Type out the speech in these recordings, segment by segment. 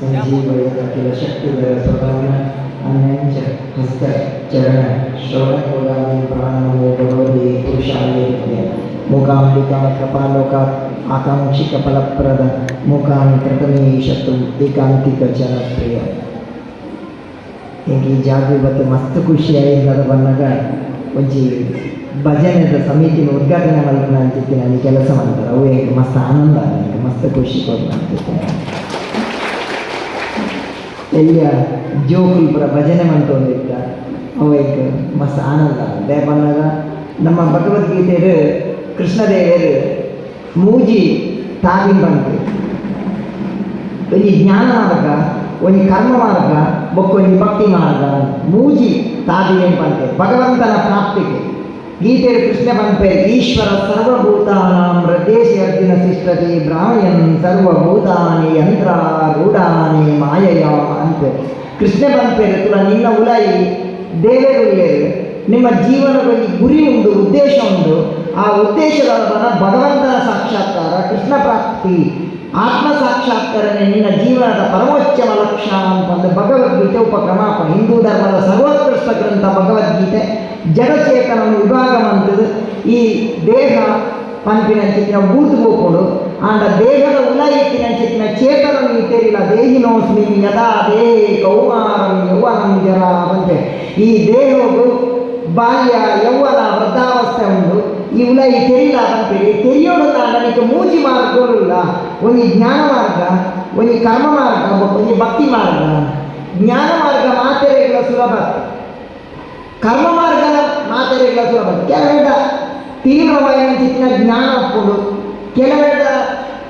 ಸಂಜೀವಯದ ಕೆಲ ಶಕ್ತಿಗಳ ಪ್ರಧಾನ ಅನ್ಯಂಚ ಹಸ್ತ ಚರಣ ಶ್ರವಣಕೋಲಾದಿ ಪ್ರಾಣಮೋ ಭಗವತಿ ಪುರುಷಾಯ ಮೂಕಾಂಬಿಕಾ ಕಪಾಲೋಕ ಆಕಾಂಕ್ಷಿಕ ಫಲಪ್ರದ ಮೂಕಾಂ ಕೃತಮೇ ಶತ್ರು ಏಕಾಂತಿಕ ಜನಪ್ರಿಯ ಹೀಗೆ ಜಾಗ ಇವತ್ತು ಮಸ್ತ್ ಖುಷಿಯಾಗಿಲ್ಲದ ಬಂದಾಗ ಒಂಜಿ ಭಜನೆದ ಸಮಿತಿನ ಉದ್ಘಾಟನೆ ಮಾಡಿದ್ರೆ ಅಂತಿತ್ತು ನಾನು ಕೆಲಸ ಮಾಡ್ತಾರೆ ಅವು ಹೇಗೆ ಮಸ್ತ್ ಆನಂದ ನನಗೆ ಮಸ್ತ್ ಖುಷಿ ಕೊಡ್ತಾರೆ ಅಂತಿತ್ತು ಎಲ್ಲಿಯ ಜೋಕುಲ್ ಪುರ ಭಜನೆ ಮಂತೊಂದಿತ್ತ ಅವೈಕ್ ಮಸ್ತ್ ಆನಂದ ದೇ ಬಂದಾಗ ನಮ್ಮ ಭಗವದ್ಗೀತೆಯರು ಕೃಷ್ಣದೇವರು ಮೂಜಿ ತಾಗಿ ಬಂತು. ಒಂಜಿ ಜ್ಞಾನ ಮಾರ್ಗ ಒಂಜಿ ಕರ್ಮ ಮಾರ್ಗ ಬೊಕ್ಕೊಂಜಿ ಭಕ್ತಿ ಮಾರ್ಗ ಮೂಜಿ ತಾಗಿ ಬಂತೆ? ಭಗವಂತನ ಪ್ರಾಪ್ತಿಗೆ. ಗೀತೆಯಲ್ಲಿ ಕೃಷ್ಣ ಪಂಪೆ ಈಶ್ವರ ಸರ್ವಭೂತಾನಾಂ ಹೃದಯಸಿ ಅರ್ಜುನ ಶಿಷ್ಟತಿ ಬ್ರಾಹ್ಮಯನ್ ಸರ್ವಭೂತಾನಿ ಯಂತ್ರ ರೂಢಾನಿ ಮಾಯಯ ಅಂತೆ ಕೃಷ್ಣ ಪಂಪೆ ತುಲ ನಿನ್ನ ಉಲಾಯಿ ದೇವರುಳ್ಳೇರು ನಿಮ್ಮ ಜೀವನದಲ್ಲಿ ಗುರಿ ಉಂಟು ಉದ್ದೇಶ ಉಂಟು ಆ ಉದ್ದೇಶದ ಭಗವಂತನ ಸಾಕ್ಷಾತ್ಕಾರ ಕೃಷ್ಣ ಪ್ರಾಪ್ತಿ ಆತ್ಮ ಸಾಕ್ಷಾತ್ಕಾರನೇ ನಿನ್ನ ಜೀವನದ ಪರಮೋಚ್ಚಮ ಲಕ್ಷಣ ಅಂತಂದು ಭಗವದ್ಗೀತೆ, ಉಪಕ್ರಮಾಪ, ಹಿಂದೂ ಧರ್ಮದ ಸರ್ವೋತ್ಕೃಷ್ಟ ಗ್ರಂಥ, ಭಗವದ್ಗೀತೆ ಜಡಚೇತನವನ್ನು ವಿಭಾಗ ಮಂತದ್ದು ಈ ದೇಹ ಪಂಪಿನ ಚಿತ್ರ ಹೋಗೋಡು ಆಂಡ ದೇಹದ ಉಲ ಚಿತ್ರ ಚೇತನ ಇತ್ತೇರಿಲ್ಲ ದೇಹಿನೋಸ್ಮಿ ಯದಾ ದೇಹಿ ಕೌಮಾರಂ ಯೌವನಂ ಅಂತೆ ಈ ದೇಹವು ಬಾಲ್ಯ, ಯೌವನ, ವೃದ್ಧಾವಸ್ಥೆ ಉಂಟು ಈ ಉಲ ಈ ತೆರಿಲ ಅಂತೇಳಿ ತೆರಿಯೋಡು ಮೂಜಿ ಮಾರ್ಗಗಳಿಲ್ಲ ಒಂದು ಜ್ಞಾನ ಮಾರ್ಗ, ಒಂದು ಕರ್ಮ ಮಾರ್ಗ, ಒಂದು ಭಕ್ತಿ ಮಾರ್ಗ. ಜ್ಞಾನ ಮಾರ್ಗ ಮಾತೆರೆಗಳ ಸುಲಭ. ಕರ್ಮ ಮಾರ್ಗದ ಮಾತೆರೆಗಳ ಸುಲಭ. ಕೆಲವೆಡ ತೀವ್ರವಾದ ಚಿತ್ತಿನ ಜ್ಞಾನ ಒಪ್ಪುಡು ಕೆಲವೆಡ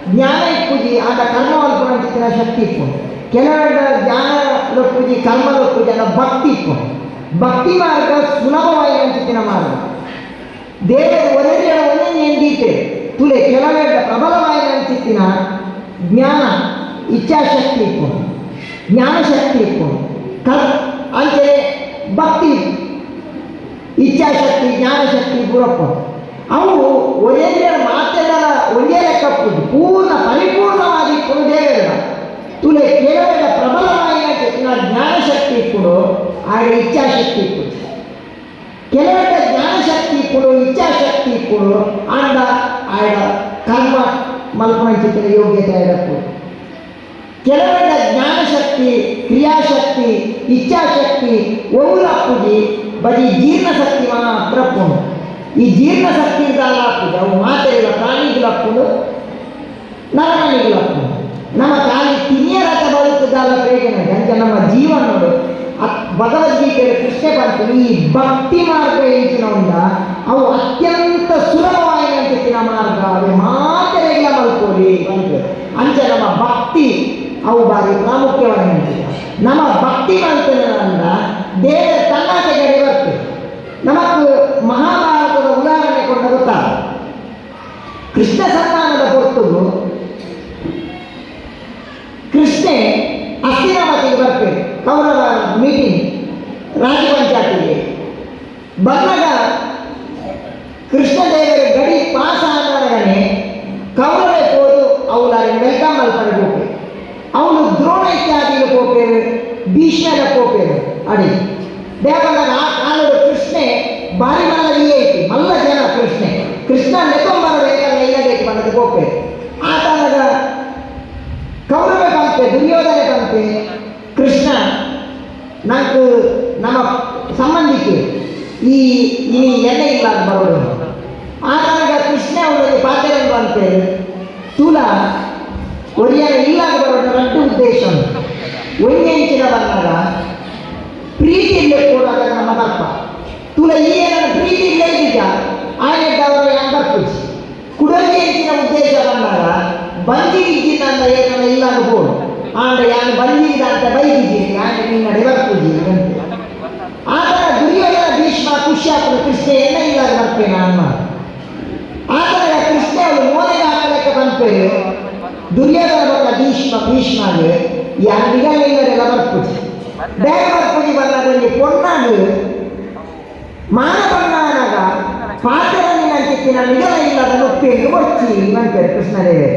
ಜ್ಞಾನ ಇಪ್ಪುಜಿ ಆಗ ಕರ್ಮ ಅಲ್ಪನ ಚಿತ್ತಿನ ಶಕ್ತಿ ಇಪ್ಪುಡು ಕೆಲವೆಡ ಜ್ಞಾನ ಲೊಪ್ಪುಜಿ ಕರ್ಮ ಲೊಪ್ಪುಜಿ ಅನ್ನೋ ಭಕ್ತಿ ಇಪ್ಪುಡು ಭಕ್ತಿ ಮಾರ್ಗ ಸುಲಭವಾದ ಚಿತ್ತಿನ ಮಾರ್ಗ. ದೇವರ ಒಂದೇ ಒಂದೇ ಎಂದೀತೆ ತುಲೆ ಕೆಲವೆಡ ಪ್ರಬಲವಾದ ಚಿತ್ತಿನ ಜ್ಞಾನ, ಇಚ್ಛಾಶಕ್ತಿ ಇಪ್ಪುಡು ಜ್ಞಾನಶಕ್ತಿ ಇಪ್ಪುಡು ಕರ್ ಅಂತೆ ಭಕ್ತಿ, ಇಚ್ಛಾಶಕ್ತಿ, ಜ್ಞಾನಶಕ್ತಿ ಗುರಪ್ಪ ಅವು ಒಳ್ಳೆಯ ಮಾತೆಲ್ಲ ಒಳ್ಳೆಯ ಲೆಕ್ಕಪ್ಪುದು ಪೂರ್ಣ ಪರಿಪೂರ್ಣವಾಗಿ ದೇವರ ತುಲೆ ಕೇವಲ ಪ್ರಬಲವಾಗಿ ಜ್ಞಾನಶಕ್ತಿ ಕೊಡು ಆಗ ಇಚ್ಛಾಶಕ್ತಿ ಕೊಡು ಕೆಲವೆಲ್ಲ ಜ್ಞಾನಶಕ್ತಿ ಕೊಡು ಇಚ್ಛಾಶಕ್ತಿ ಕೊಡು ಆಂಡ ಆಡ ಕರ್ಮ ಚಿತ್ರ ಯೋಗ್ಯತೆ ಆಡಪ್ಪು ಕೆಲವೆಲ್ಲ ಜ್ಞಾನಶಕ್ತಿ, ಕ್ರಿಯಾಶಕ್ತಿ, ಇಚ್ಛಾಶಕ್ತಿ ಒವುಲಪ್ಪುಜಿ ಬರೀ ಜೀರ್ಣಶಕ್ತಿ ಮಾತ್ರ ಪುಂಡು ಈ ಜೀರ್ಣಶಕ್ತಿ ಹಾಕುದು ಅವು ಮಾತೆಲ್ಲ ಪ್ರಾಣಿಗಳಪ್ಪುಡು ನರಮಣಿಗಳಪ್ಪುಡು ನಮ್ಮ ತಾಯಿ ತಿನ್ಯರಥ ಬದುಕುದಾಲ ಪ್ರಯೋಜನ ಅಂತ ನಮ್ಮ ಜೀವನಗಳು. ಭಗವದ್ಗೀತೆಯಲ್ಲಿ ಭಗವದ್ಗೀತೆಯ ಕೃಷ್ಣ ಬಂತು ಈ ಭಕ್ತಿ ಮಾರ್ಗ ಉಂಡ ಅವು ಅತ್ಯಂತ ಸುಲಭವಾಗಿ ಅಂತಿನ ಮಾರ್ಗ ಅವು ಮಾತೆರೆಗಳ ಮಲ್ಕೋರಿ ಬಂತು. ಅಂಚ ನಮ್ಮ ಭಕ್ತಿ ಅವು ಬಾರಿ ಪ್ರಾಮುಖ್ಯವಾಗಿ ನಮ್ಮ ಭಕ್ತಿ ಮಂತ್ರನ ದೇವರ ತನ್ನಾಟೆಗೆ ಬರ್ತದೆ ನಮக்கு ಮಹಾಭಾರತದ ಉದಾಹರಣೆ ಕೊಂಡ ಗೊತ್ತಾಗ ಕೃಷ್ಣ ಸನ್ಮಾನದ ಹೊರತುಗು ಕೃಷ್ಣೆ ಅಸ್ಥಿರಾವತಿಗೆ ಬರ್ತೇನೆ ಕೌರವ ಮೀಟಿಂಗ್ ರಾಜ ಪಂಚಾಯತಿಗೆ ಬಂದಾಗ ಕೃಷ್ಣದೇವರ ಗಡಿ ಪಾಸ್ ಆದವರನೆ ಕೌರವೆ ಹೋದು ಅವಳ ವೆಲ್ಕಮ್ ಮಲ್ಪನೆ ಹೋಗ್ಬೇಕು ಅವನು ದ್ರೋಣ ಇತ್ಯಾದಿಗೆ ಹೋಗ್ತೇವೆ ಭೀಷ್ಮರ ಹೋಗ್ತೇವೆ ಅಡಿ ದೇವದಾಗ ಆ ಕಾಲದ ಕೃಷ್ಣೆ ಬಾರಿ ಮಲ್ಲ ಐತಿ ಮಲ್ಲ ಜನ ಕೃಷ್ಣೆ ಕೃಷ್ಣ ನೆಕೊಂಬರಬೇಕಲ್ಲ ಇಲ್ಲಬೇಕು ಬಂದಕ್ಕೆ ಹೋಗ್ತೇವೆ ಆ ಕಾಲದ ಕೌರವ ಬಂತೆ ದುರ್ಯೋಧನೆ ಬಂತೆ ಕೃಷ್ಣ ನಾಲ್ಕು ನಮ್ಮ ಸಂಬಂಧಿಕೆ ಈ ಈ ಎಣ್ಣೆ ಇಲ್ಲ ಅಂತ ಬರೋದು ಆಗ ಕೃಷ್ಣ ಅವರಿಗೆ ಪಾತ್ರ ಬಂತೆ ತುಲ ಒರಿಯನ ಇಲ್ಲ ಅಂತ ಬರೋದು ರಡ್ಡು ಉದ್ದೇಶ ಒಂದೆಂಚಿನ ಬಂದಾಗ ಪ್ರೀತಿಯಿಂದ ಕೂಡಾಗ ನಮ್ಮ ತಪ್ಪ ತುಲ ಈ ಏನನ್ನ ಪ್ರೀತಿ ಇಲ್ಲ ಇದೀಗ ಆಯ್ದವರು ಎಂಬತ್ತು ಕುಡಲಿ ಹೆಚ್ಚಿನ ಉದ್ದೇಶ ಬಂದಾಗ ಬಂಜಿ ಇದ್ದಿದ್ದ ಅಂತ ಅನ್ಬೋದು ಆಂಡ ಯಾನು ಬಂದಿದ್ದ ಅಂತ ಬೈದಿದ್ದೀರಿ ಯಾಕೆ ಡೆವರ್ಪುಜಿ ಅಂತ. ಆತರ ದುರ್ಯೋಧನ ಭೀಷ್ಮ ಖುಷಿ ಆಗ್ತದೆ ಕೃಷ್ಣ ಎಲ್ಲ ಇಲ್ಲ ಬರ್ತೇನೆ ನಾನು ಆದರೆ ಕೃಷ್ಣ ಅವರು ಮೋನೆಗೆ ಹಾಕಲಿಕ್ಕೆ ಬಂತೇವೆ ದುರ್ಯೋಧನ ಬಂದ ಭೀಷ್ಮ, ಭೀಷ್ಮಗೆ ಯಾರಿಗ ಇವರೆಲ್ಲ ಬರ್ಪುಜಿ ಬೇಗ ಬರ್ಪುಜಿ ಬಂದಲ್ಲಿ ಪೊನ್ನಾಡು ಮಾನ ಬಣ್ಣಾನಾಗ ಪಾತ್ರನಿನ ಇಲ್ಲ ನಿಗಲ ಇಲ್ಲದ ಮುಪ್ಪಿಗೆ ಒಚ್ಚಿ ಅಂತಾರೆ ಕೃಷ್ಣದೇವರು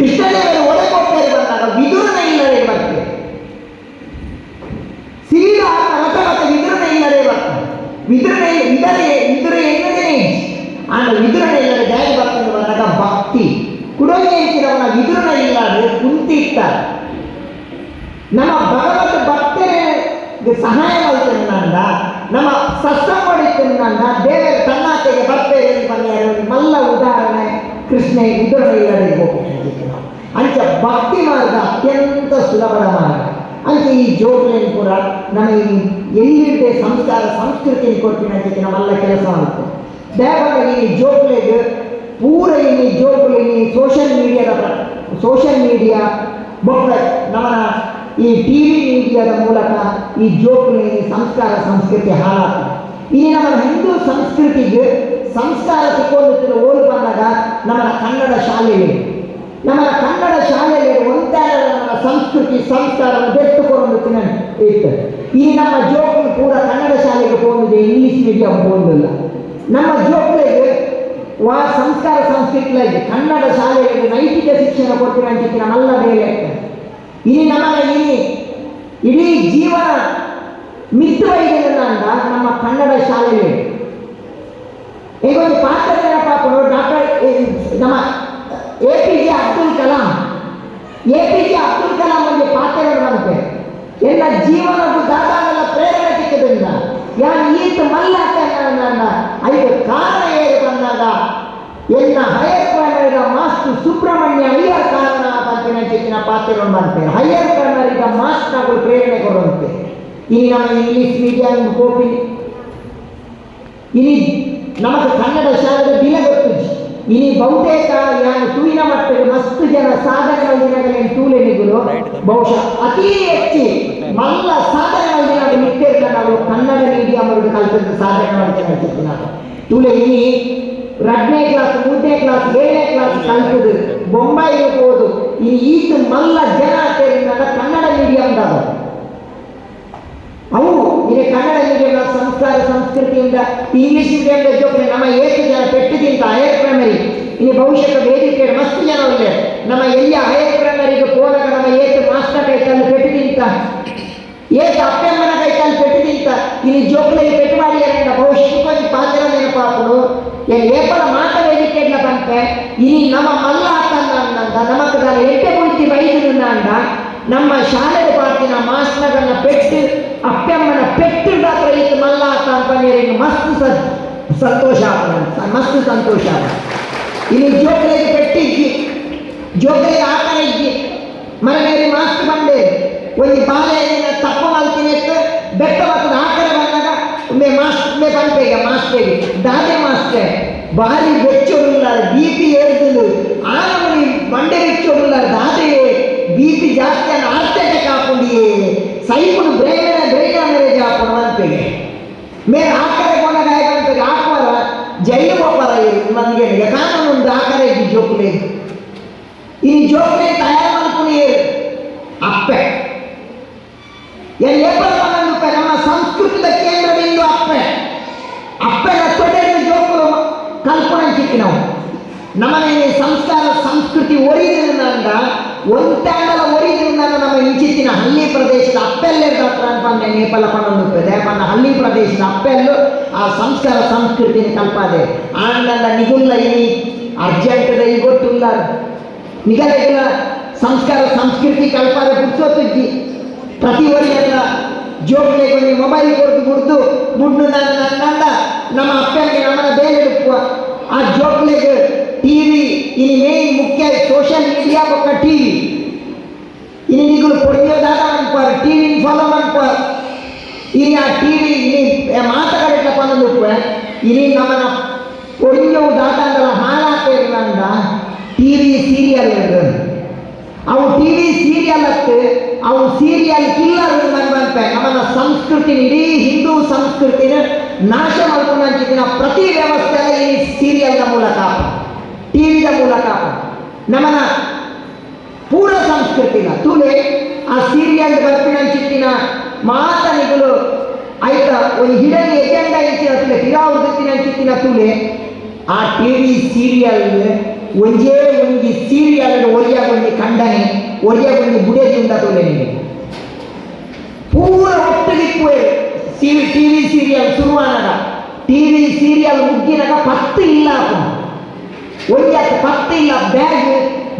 ಕೃಷ್ಣದೇವರು ಒಡೆ ಕೊಡ್ತಾರೆ ಬಂದಾಗ ವಿದುರನ ಇಲ್ಲದೆ ಬರ್ತದೆ. ಸಿರಿದ ರಥಗತ ವಿದುರನ ಇಲ್ಲದೆ ಬರ್ತದೆ. ವಿದುರನ ಇಲ್ಲದೆ, ವಿದುರ ಎನ್ನದೇ ಆಗ ವಿದುರನ ಇಲ್ಲದೆ ಡ್ಯಾಡಿ ಬರ್ತದೆ ಬಂದಾಗ ಭಕ್ತಿ. ಕುಡೋಗೆ ವಿದುರನ ಇಲ್ಲದೆ ಕುಂತಿರ್ತಾರೆ ನಮ್ಮ ಭಗವತ್ ಭಕ್ತರಿಗೆ ಸಹಾಯ ಮಾಡ್ತೇನೆ ನಮ್ಮ ಸಸ್ಯ ಮಾಡಿದ್ದೇನೆ ದೇವರ ತನ್ನಾಟೆಗೆ ಬರ್ತೇವೆ ಮಲ್ಲ ಉದಾಹರಣೆ. ಕೃಷ್ಣ ಇಲ್ಲದೆ ಹೋಗ್ತೇನೆ ಅಂಚ ಭಕ್ತಿ ಮಾರ್ಗ ಅತ್ಯಂತ ಸುಲಭದ ಮಾರ್ಗ. ಅಂಚೆ ಈ ಜೋಗ್ಲೇನ್ ಕೂಡ ನಮಗೆ ಎಲ್ಲಿದೆ ಸಂಸ್ಕಾರ, ಸಂಸ್ಕೃತಿ ಕೊಟ್ಟಿನ ಜೊತೆ ನಮ್ಮೆಲ್ಲ ಕೆಲಸ ಆಗುತ್ತೆ. ದಯವಾಗಿ ಈ ಜೋಗ್ಲೇಗ್ ಪೂರ ಈ ಜೋಗ್ಲೇನಿ ಸೋಷಿಯಲ್ ಮೀಡಿಯಾದ ಸೋಷಿಯಲ್ ಮೀಡಿಯಾ ಬೊಕ್ಕ ನಮ್ಮ ಈ ಟಿ ವಿ ಮೀಡಿಯಾದ ಮೂಲಕ ಈ ಜೋಗ್ಲೇನಿ ಸಂಸ್ಕಾರ, ಸಂಸ್ಕೃತಿ ಹಾಳಾಗ್ತದೆ. ಈ ನಮ್ಮ ಹಿಂದೂ ಸಂಸ್ಕೃತಿಗೆ ಸಂಸ್ಕಾರ ಸಿಕ್ಕೊಂಡು ಓದು ಬಂದಾಗ ನಮ್ಮ ಕನ್ನಡ ಶಾಲೆಯಲ್ಲಿ ನಮ್ಮ ಕನ್ನಡ ಶಾಲೆಯಲ್ಲಿ ಒಂದಾದ ನಮ್ಮ ಸಂಸ್ಕೃತಿ ಸಂಸ್ಕಾರವನ್ನು ಬೆಟ್ಟುಕೊಂಡು ಇರ್ತದೆ. ಈ ನಮ್ಮ ಜೋಕುಲು ಕೂಡ ಕನ್ನಡ ಶಾಲೆಗೆ ಹೋಗಿದೆ ಇಂಗ್ಲಿಷ್ ಮೀಡಿಯಂ ಹೋಗಲಿಲ್ಲ ನಮ್ಮ ಜೋಕುಲಿಗೆ ವಾ ಸಂಸ್ಕಾರ ಸಂಸ್ಕೃತಿಯಲ್ಲಿ ಕನ್ನಡ ಶಾಲೆಗಳಿಗೆ ನೈತಿಕ ಶಿಕ್ಷಣ ಕೊಟ್ಟಿನ ಅಂತ ನಮ್ಮೆಲ್ಲ ಬೇರೆ ಇಲ್ಲಿ ಇനി ಇಲ್ಲಿ ಇಡೀ ಜೀವನ ಮಿತ್ರವೈದ್ಯರನ್ನ ನಮ್ಮ ಕನ್ನಡ ಶಾಲೆಯಲ್ಲಿ ಈಗ ಒಂದು ಪಾತ್ರ ಪಾಪರು ಡಾಕ್ಟರ್ ನಮ್ಮ A P J Abdul Kalam, A P J Abdul ಒಂದು ಪಾತ್ರ ಬಂತೆ ಎಲ್ಲ ಜೀವನದ ದಾದಾನೆಲ್ಲ ಪ್ರೇರಣೆ ಸಿಕ್ಕದ್ರಿಂದ ಯಾರು ಈತ ಮಲ್ಲ ಐದು ಕಾರಣ ಏರಿ ಬಂದಾಗ, ಎಲ್ಲ ಹೈಯರ್ ಪ್ರೈಮರಿಗ ಮಾಸ್ಟರ್ ಸುಬ್ರಹ್ಮಣ್ಯ ಅಯ್ಯರ್ ಕಾರಣ ಬಂತಿನ ಚಿತ್ತಿನ ಪಾತ್ರಗಳು ಬರ್ತಾರೆ ಹೈಯರ್ ಪ್ರೈಮರಿಗ ಮಾಸ್ಟರ್ಗಳು ಪ್ರೇರಣೆ ಕೊಡುವಂತೆ. ಈ ನಮ್ಮ ಇಂಗ್ಲಿಷ್ ಮೀಡಿಯಂ ಕೋಪಿ ಇಲ್ಲಿ ನಮಗೆ ಕನ್ನಡ ಶಾಲೆದ ಬಿಲ ಇನಿ ಬಹುತೇಕ ಯಾನು ತೂಯಿನ ಮಟ್ಟಿಗೆ ಮಸ್ತ್ ಜನ ಸಾಧನೆಗಳ ದಿನಗಳಲ್ಲಿ ತೂಲೆನಿಗಳು ಬಹುಶಃ ಅತಿ ಹೆಚ್ಚು ಮಲ್ಲ ಸಾಧನೆಗಳ ದಿನಗಳು ಮಿಟ್ಟೇರ್ಕ ನಾವು ಕನ್ನಡ ಮೀಡಿಯಂ ಅವರು ಕಲ್ತಿದ್ದ ಸಾಧನೆ ಮಾಡ್ತೀನಿ ನಾನು ತೂಲೆ ಇನಿ ಎರಡನೇ ಕ್ಲಾಸ್ ಮೂರನೇ ಕ್ಲಾಸ್ ಏಳನೇ ಕ್ಲಾಸ್ ಕಲಿತದ್ದು ಬೊಂಬಾಯಿಗೆ ಹೋದು ಈ ಈತ ಮಲ್ಲ ಜನ ಕನ್ನಡ ಮೀಡಿಯಂದಾಗ ಅವು ಇಲ್ಲಿ ಕನ್ನಡ ಮೀಡಿಯಂನ ಸಂಸ್ಕಾರ ಸಂಸ್ಕೃತಿಯಿಂದ ಇಂಗ್ಲಿಷ್ ಮೀಡಿಯಂ ಜೋಕ್ರೆ ನಮ್ಮ ಏಕ ಜನ ಪೆಟ್ಟಿಗಿಂತ ಹೈಯರ್ ಪ್ರೈಮರಿ ಇನ್ನು ಭವಿಷ್ಯದ ವೇದಿಕೆ ಮಸ್ತ್ ಜನ ಒಳ್ಳೆ. ನಮ್ಮ ಎಲ್ಲಿ ಹೈಯರ್ ಪ್ರೈಮರಿಗೆ ಹೋದಾಗ ನಮ್ಮ ಏತು ಮಾಸ್ಟರ್ ಕೈತಲ್ಲಿ ಪೆಟ್ಟಿಗಿಂತ ಏತು ಅಪ್ಪಮ್ಮನ ಕೈತಲ್ಲಿ ಪೆಟ್ಟಿಗಿಂತ ಇಲ್ಲಿ ಜೋಕ್ಲೆಗೆ ಪೆಟ್ಟು ಮಾಡಿಯಾರಂತ ಭವಿಷ್ಯಕ್ಕೆ ಪಾತ್ರ ನೆನಪಾಪುಡು ಏನು ಏಪಲ ಮಾತ ವೇದಿಕೆಡ್ಲ ಬಂತೆ ಇಲ್ಲಿ ನಮ್ಮ ಮಲ್ಲ ಹಾಕಂದ ನಮಕ್ ಎಟ್ಟೆ ಕುಳಿತಿ ಬೈದು ನಮ್ಮ ಶಾಲೆಯ ಪಾತಿನ ಮಾಸ್ಟರ್ಗಳನ್ನ ಪೆಟ್ಟು ಅಪ್ಪಮ್ಮನ ಪೆಟ್ಟು ದಾತ್ರ ಇತ್ತು ಮಲ್ಲ ಅಂತ ಅಂತ ಮಸ್ತ್ ಸಂತೋಷ ಆಗ್ತದೆ ಮಸ್ತ್ ಸಂತೋಷ ಆಗ್ತದೆ. ಇನ್ನು ಜೋಕಲಿಗೆ ಪೆಟ್ಟಿಜ್ಜಿ ಜೋಕಲಿಗೆ ಆಕಾರ ಇಜ್ಜಿ ಮರಮೇರಿ ಮಾಸ್ಟರ್ ಬಂದೆ ಒಂದು ಬಾಲೆಯಿಂದ ತಪ್ಪು ಮಲ್ತೀನಿ ಬೆಟ್ಟ ಬರ್ತದ ಆಕಾರ ಬಂದಾಗ ಒಮ್ಮೆ ಒಮ್ಮೆ ಬಂಪೇಗ ಮಾಸ್ಟರ್ಗೆ ದಾದೆ ಮಾಸ್ಟರ್ ಬಾರಿ ಬೆಚ್ಚೋಡಿಲ್ಲ ಬಿ ಪಿ ಏರಿದ್ದು ಆನಮನಿ ಬಂಡೆ ಬೆಚ್ಚೋಡಿಲ್ಲ ದಾದೆ ಬಿ ಪಿ ಜಾಸ್ತಿ ಅನ್ನ ಹಾರ್ಟ್ ಅಟ್ಯಾಕ್ ಹಾಕೊಂಡಿಯೇ ಸೈಪುಡು ಬ್ರೈನ್ ಬ್ರೈನ್ ಮ್ಯಾರೇಜ್ ಹಾಕೊಂಡು ಬಂಪೇಗೆ ಮೇಲೆ ಆಕರೆ ಕೊಂಡ ಆಯ್ತು ಹಾಕುವರ ಜೈಲು ಹೋಗ್ಬಾರ ನನಗೆ ಕಾನೂನು ಒಂದು ಆಕರೆ ಇದ್ದು ಜೋಕುಲೆ ಈ ಜೋಕುಲೆ ತಯಾರು ಮಾಡ್ಕೊಂಡು ಅಪ್ಪೆ. ಎಲ್ಲಿ ನಮ್ಮ ಸಂಸ್ಕೃತದ ಕೇಂದ್ರ ಬಿಂದು ಅಪ್ಪೆ. ಅಪ್ಪೆನ ತೊಡೆಯನ್ನು ಜೋಕುಲು ಕಲ್ಪನೆ ಚಿಕ್ಕ ನಾವು ನಮ್ಮನೆ ಸಂಸ್ಕಾರ, ಸಂಸ್ಕೃತಿ ಒರಿದಿರುವಂದ ಒಂತಾಂಡಲ ಒರಿದಿರುವಂದ ನಮ್ಮ ಇಂಚಿತ್ತಿನ ಹಳ್ಳಿ ಪ್ರದೇಶದ ಅಪ್ಪೆಲ್ಲೇ ಹತ್ರ ಅನ್ಪಂದೆ ನೇಪಾಳ ಪಣ್ಣು ಮನ್ನ ಹಳ್ಳಿ ಪ್ರದೇಶದ ಅಪ್ಪೆಲ್ಲು, ಆ ಸಂಸ್ಕಾರ ಸಂಸ್ಕೃತಿನ ಕಲ್ಪದೆ. ಆನಂದ ನಿಗುಲ್ಲ ಇನಿ ಅರ್ಜೆಂಟದ ಈ ಗೊತ್ತಿಲ್ಲ ನಿಗದಿಗಳ ಸಂಸ್ಕಾರ ಸಂಸ್ಕೃತಿ ಕಲ್ಪದೆ ಪುಡ್ಸೋತಿದ್ದಿ ಪ್ರತಿ ವರ್ಷ ಜೋಕ್ಲೆ కొని ಮೊಬೈಲ್ ಕೊಡ್ದು ಕುಡ್ದು ದುಡ್ಡು ನನ್ನ ನನ್ನ ನಮ್ಮ ಅಪ್ಪನಿಗೆ ನಮ್ಮನ್ನ ಬೇರೆ ಆ ಜೋಕ್ಲೆಗೆ ಇನ್ನು ಮೇನ್ ಮುಖ್ಯ ಸೋಷಿಯಲ್ ಮೀಡಿಯಾ ಪಕ್ಕ ಟಿವಿ ಇನ್ನು ನಿಗಳು ಪೊಡಿಯೋದಾಗ ಅನ್ಪಾರ ಟಿವಿ ಫಾಲೋ ಅನ್ಪಾರ್ ಇನ್ನು ಆ ಟಿವಿ ಇನ್ನು ಮಾತುಗಳಿಟ್ಲಪ್ಪ ಅನ್ನೋದು ಇನ್ನು ನಮ್ಮನ್ನ ಪೊಡಿಯೋ ದಾಟಂಗಳ ಹಾಳಾಗ್ತಿರ್ಲಂದ ಟಿವಿ ಸೀರಿಯಲ್ ಅವು ಟಿವಿ ಸೀರಿಯಲ್ ಅತ್ತು, ಅವು ಸೀರಿಯಲ್ ಕಿಲ್ಲರ್ ಬಂತ ನಮ್ಮನ್ನ ಸಂಸ್ಕೃತಿ, ಇಡೀ ಹಿಂದೂ ಸಂಸ್ಕೃತಿನ ನಾಶ ಮಾಡ್ಕೊಂಡು ಅಂತಿದ್ದ ಪ್ರತಿ ವ್ಯವಸ್ಥೆ ಈ ಸೀರಿಯಲ್ನ ಮೂಲಕ. ಟಿವಿದ ಮೂಲಕ ನಮನ ಪೂರ ಸಂಸ್ಕೃತಿನ ತುಲೆ, ಆ ಸೀರಿಯಲ್ ಚಿತ್ತಿನ ಮಾತನಿಗಳು ಆಯ್ತಾ, ಒಂದು ಹಿಡನ್ ಎಜೆಂಡ ಇಚ್ಚಿನ ತುಲೆ ತಿರಾವೃತ್ತಿನ ಚಿತ್ತಿನ ತುಲೆ, ಆ ಟಿವಿ ಸೀರಿಯಲ್ ಒಂಜೇ ಒಂಜಿ ಸೀರಿಯಲ್ ಒರಿಯ ಒಂದು ಖಂಡನೆ ಒರಿಯ ಒಂದು ಬುಡೇಜಿ ಉಂಟ ತುಲೆ ನಿಮಗೆ ಪೂರ ಒಟ್ಟಿಗೆ ಟಿವಿ ಸೀರಿಯಲ್ ಶುರುವಾದಾಗ ಟಿವಿ ಸೀರಿಯಲ್ ಮುಗ್ಗಿನಾಗ ಪತ್ತು. ಒಂಜಿ ಪತ್ತೆ ಇಲ್ಲ, ಬ್ಯಾಗ್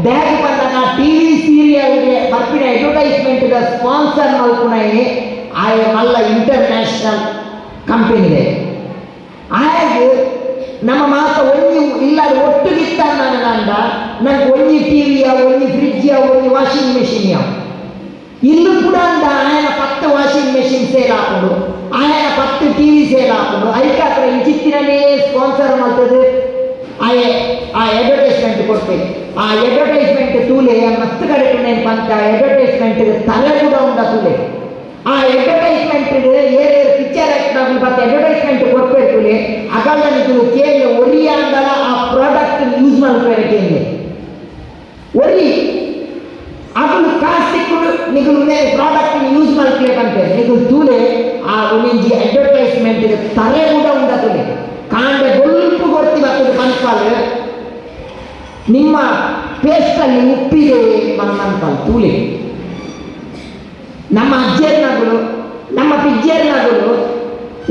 ಬ್ಯಾಗ್ ಬಂದಾಗ ಟಿವಿ ಸೀರಿಯಲ್ಗೆ ಬರ್ಪಿನ ಅಡ್ವರ್ಟೈಸ್ಮೆಂಟ್ ಸ್ಪಾನ್ಸರ್ ಮಲ್ಪುನಾಯಿ ಆಯ ಮಲ್ಲ ಇಂಟರ್ನ್ಯಾಷನಲ್ ಇದೆ ಆಯ್ತು ನಮ್ಮ ಮಾತ ಒಂಜಿ ಇಲ್ಲ ಒಟ್ಟುಗಿತ್ತ ನನ್ನ ನಂದ, ನಂಗೆ ಒಂಜಿ ಟಿವಿಯ ಒಂಜಿ ಫ್ರಿಡ್ಜಿಯ ಒಂಜಿ ವಾಷಿಂಗ್ ಮೆಷಿನ್ಯ ಇಲ್ಲೂ ಕೂಡ ಅಂದ, ಆಯನ ಪತ್ತು ವಾಷಿಂಗ್ ಮೆಷಿನ್ ಸೇಲ್ ಹಾಕೊಂಡು, ಆಯನ ಪತ್ತು ಟಿವಿ ಸೇಲ್ ಹಾಕೊಂಡು ಹತ್ರ ಇಂಚಿತ್ತಿನಲ್ಲೇ ಸ್ಪಾನ್ಸರ್ ಮಾಡ್ತದೆ. ಆ ಅಡ್ವರ್ಟೈಸ್ಮೆಂಟ್ ಕೊಡ್ತೇವೆ ಆ ಅಡ್ವರ್ಟೈಸ್ಮೆಂಟ್ ತೂಲೆ ಮಸ್ತ್ ಕಡೆ ನೆನಪು ಅಂತ ಅಡ್ವರ್ಟೈಸ್ಮೆಂಟ್ ತಲೆ ಕೂಡ ಉಂಟ ತೂಲೆ ಆ ಅಡ್ವರ್ಟೈಸ್ಮೆಂಟ್ ಏನೇನು ಪಿಕ್ಚರ್ ಆಕ್ಟ್ ಮತ್ತೆ ಅಡ್ವರ್ಟೈಸ್ಮೆಂಟ್ ಕೊಡ್ಬೇಕು ಅಗಲ್ಲ ನೀವು ಕೇಳಿ ಒರಿ ಅಂದಲ ಆ ಪ್ರಾಡಕ್ಟ್ ಯೂಸ್ ಮಾಡ್ತಾರೆ ಕೇಳಿ ಒರಿ ಅಗಳು ಕಾಸ್ಟಿಕ್ಕುಡು ನಿಗುಲು ಪ್ರಾಡಕ್ಟ್ ಯೂಸ್ ಮಾಡ್ಬೇಕಂತೆ ನಿಗುಲು ತೂಲೆ ಆ ಒಂಜಿ ಅಡ್ವರ್ಟೈಸ್ಮೆಂಟ್ ತಲೆ ಕೂಡ ಉಂಡ ತೂಲೆ ಕಾಂಡೆ ಗೊಲ್ಪು ಕೊಡ್ತಿ ಬರ್ತದೆ ಮನ್ಪಾಲು ನಿಮ್ಮ ಪೇಸ್ಟಲ್ಲಿ ಉಪ್ಪಿದೆ ಮನ್ಪಾಲ್ ತೂಲೆ. ನಮ್ಮ ಅಜ್ಜರ್ನಗಳು ನಮ್ಮ ಪಿಜ್ಜರ್ನಗಳು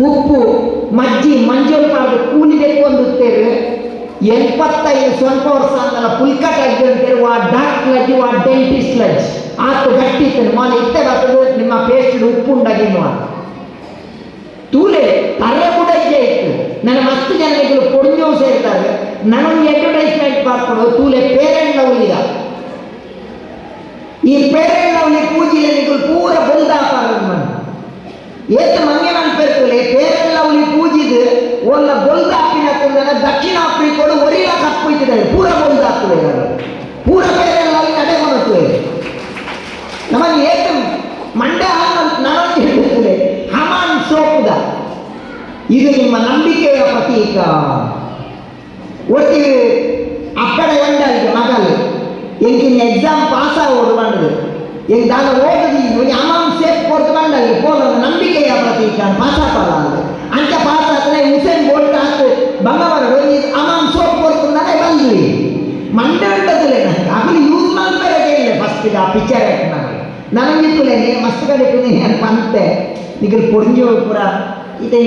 ಉಪ್ಪು, ಮಜ್ಜಿ, ಮಂಜೂರು ಮಾಡಿ ಕೂಲಿ ಅಂದುತ್ತೇವೆ ಎಪ್ಪತ್ತೈದು ಸ್ವಲ್ಪ ವರ್ಷ ಅಂದಲ್ಲ ಪುಲ್ಕಟ ಅಂತೇಳಿ ವಾ ಡಾಕ್ಟರ್ ಅಜ್ಜಿ ವಾ ಡೆಂಟಿಸ್ಟ್ ಲಜ್ ಆತು ಗಟ್ಟಿತ್ತೇನೆ ಮಾಲೆ ಇತ್ತೆ ಬರ್ತದೆ, ನಿಮ್ಮ ಪೇಸ್ಟ್ ಉಪ್ಪು ಉಂಡಾಗಿನ್ನುವ ತೂಲೆ ತರೆ ಕೂಡ ಇದ್ದೇ ಇತ್ತು ನನ್ನ ಮಸ್ತ್ ಜನಗಳು ಕೊಡ್ಜೋ ಸೇರ್ತಾರೆ. ನನಗೆ ಅಡ್ವರ್ಟೈಸ್ಮೆಂಟ್ ಮಾಡ್ಕೊಂಡು ತೂಲೆ ಪೇರೆಂಟ್ ಲವ್ಲಿದ ಈ ಪೇರೆಂಟ್ ಲವ್ಲಿ ಪೂಜಿಲೆ ನಿಗಳು ಪೂರ ಬಲ್ದಾಪಾರ ಏತ ಮಂಗೆ ಮನ್ಪೆರ್ತಲೆ ಪೇರೆಂಟ್ ಇದನ್ನು ಓದದೀನು ಯಾಮಾಂ ಸೇಫ್ ಕೊಡ್ತು ಬಂದಲ್ಲಿ ಫೋನ್ ನಂಬಿಕೆಯ ಪ್ರತೀಕ ಪಾಸಾಪಲ್ಲ ಅಂದ್ರೆ ಅಂಕೆ ಪಾಸ ಆದ್ರೆ ಹುಸೇನ್ ಬೋಲ್ಟ್ ಹಾಕು. ಬಂಗವರ ಅಮಾಮ್ ಸೋಪ್ ಕೊಡ್ತು ಕೊಡ್ತಂದಾನೆ ಬಂದ್ವಿ ಮಂಡಂಡದಲ್ಲೇ ನನಗೆ ಅದನ್ನು ಯೂಸ್ ಮಾಡ್ತಾರೆ ಇಲ್ಲ ಫಸ್ಟ್ ಆ ಪಿಕ್ಚರ್ ನನಗೆ ನಾನು ನನಗಿತ್ತುಲೇ ಮಸ್ತ್ ಕಡೆ ಅಂತ ಪಂತೆ? ನಿಗಲ್ ಪೊಂಜು ಪುರ ಇದೇ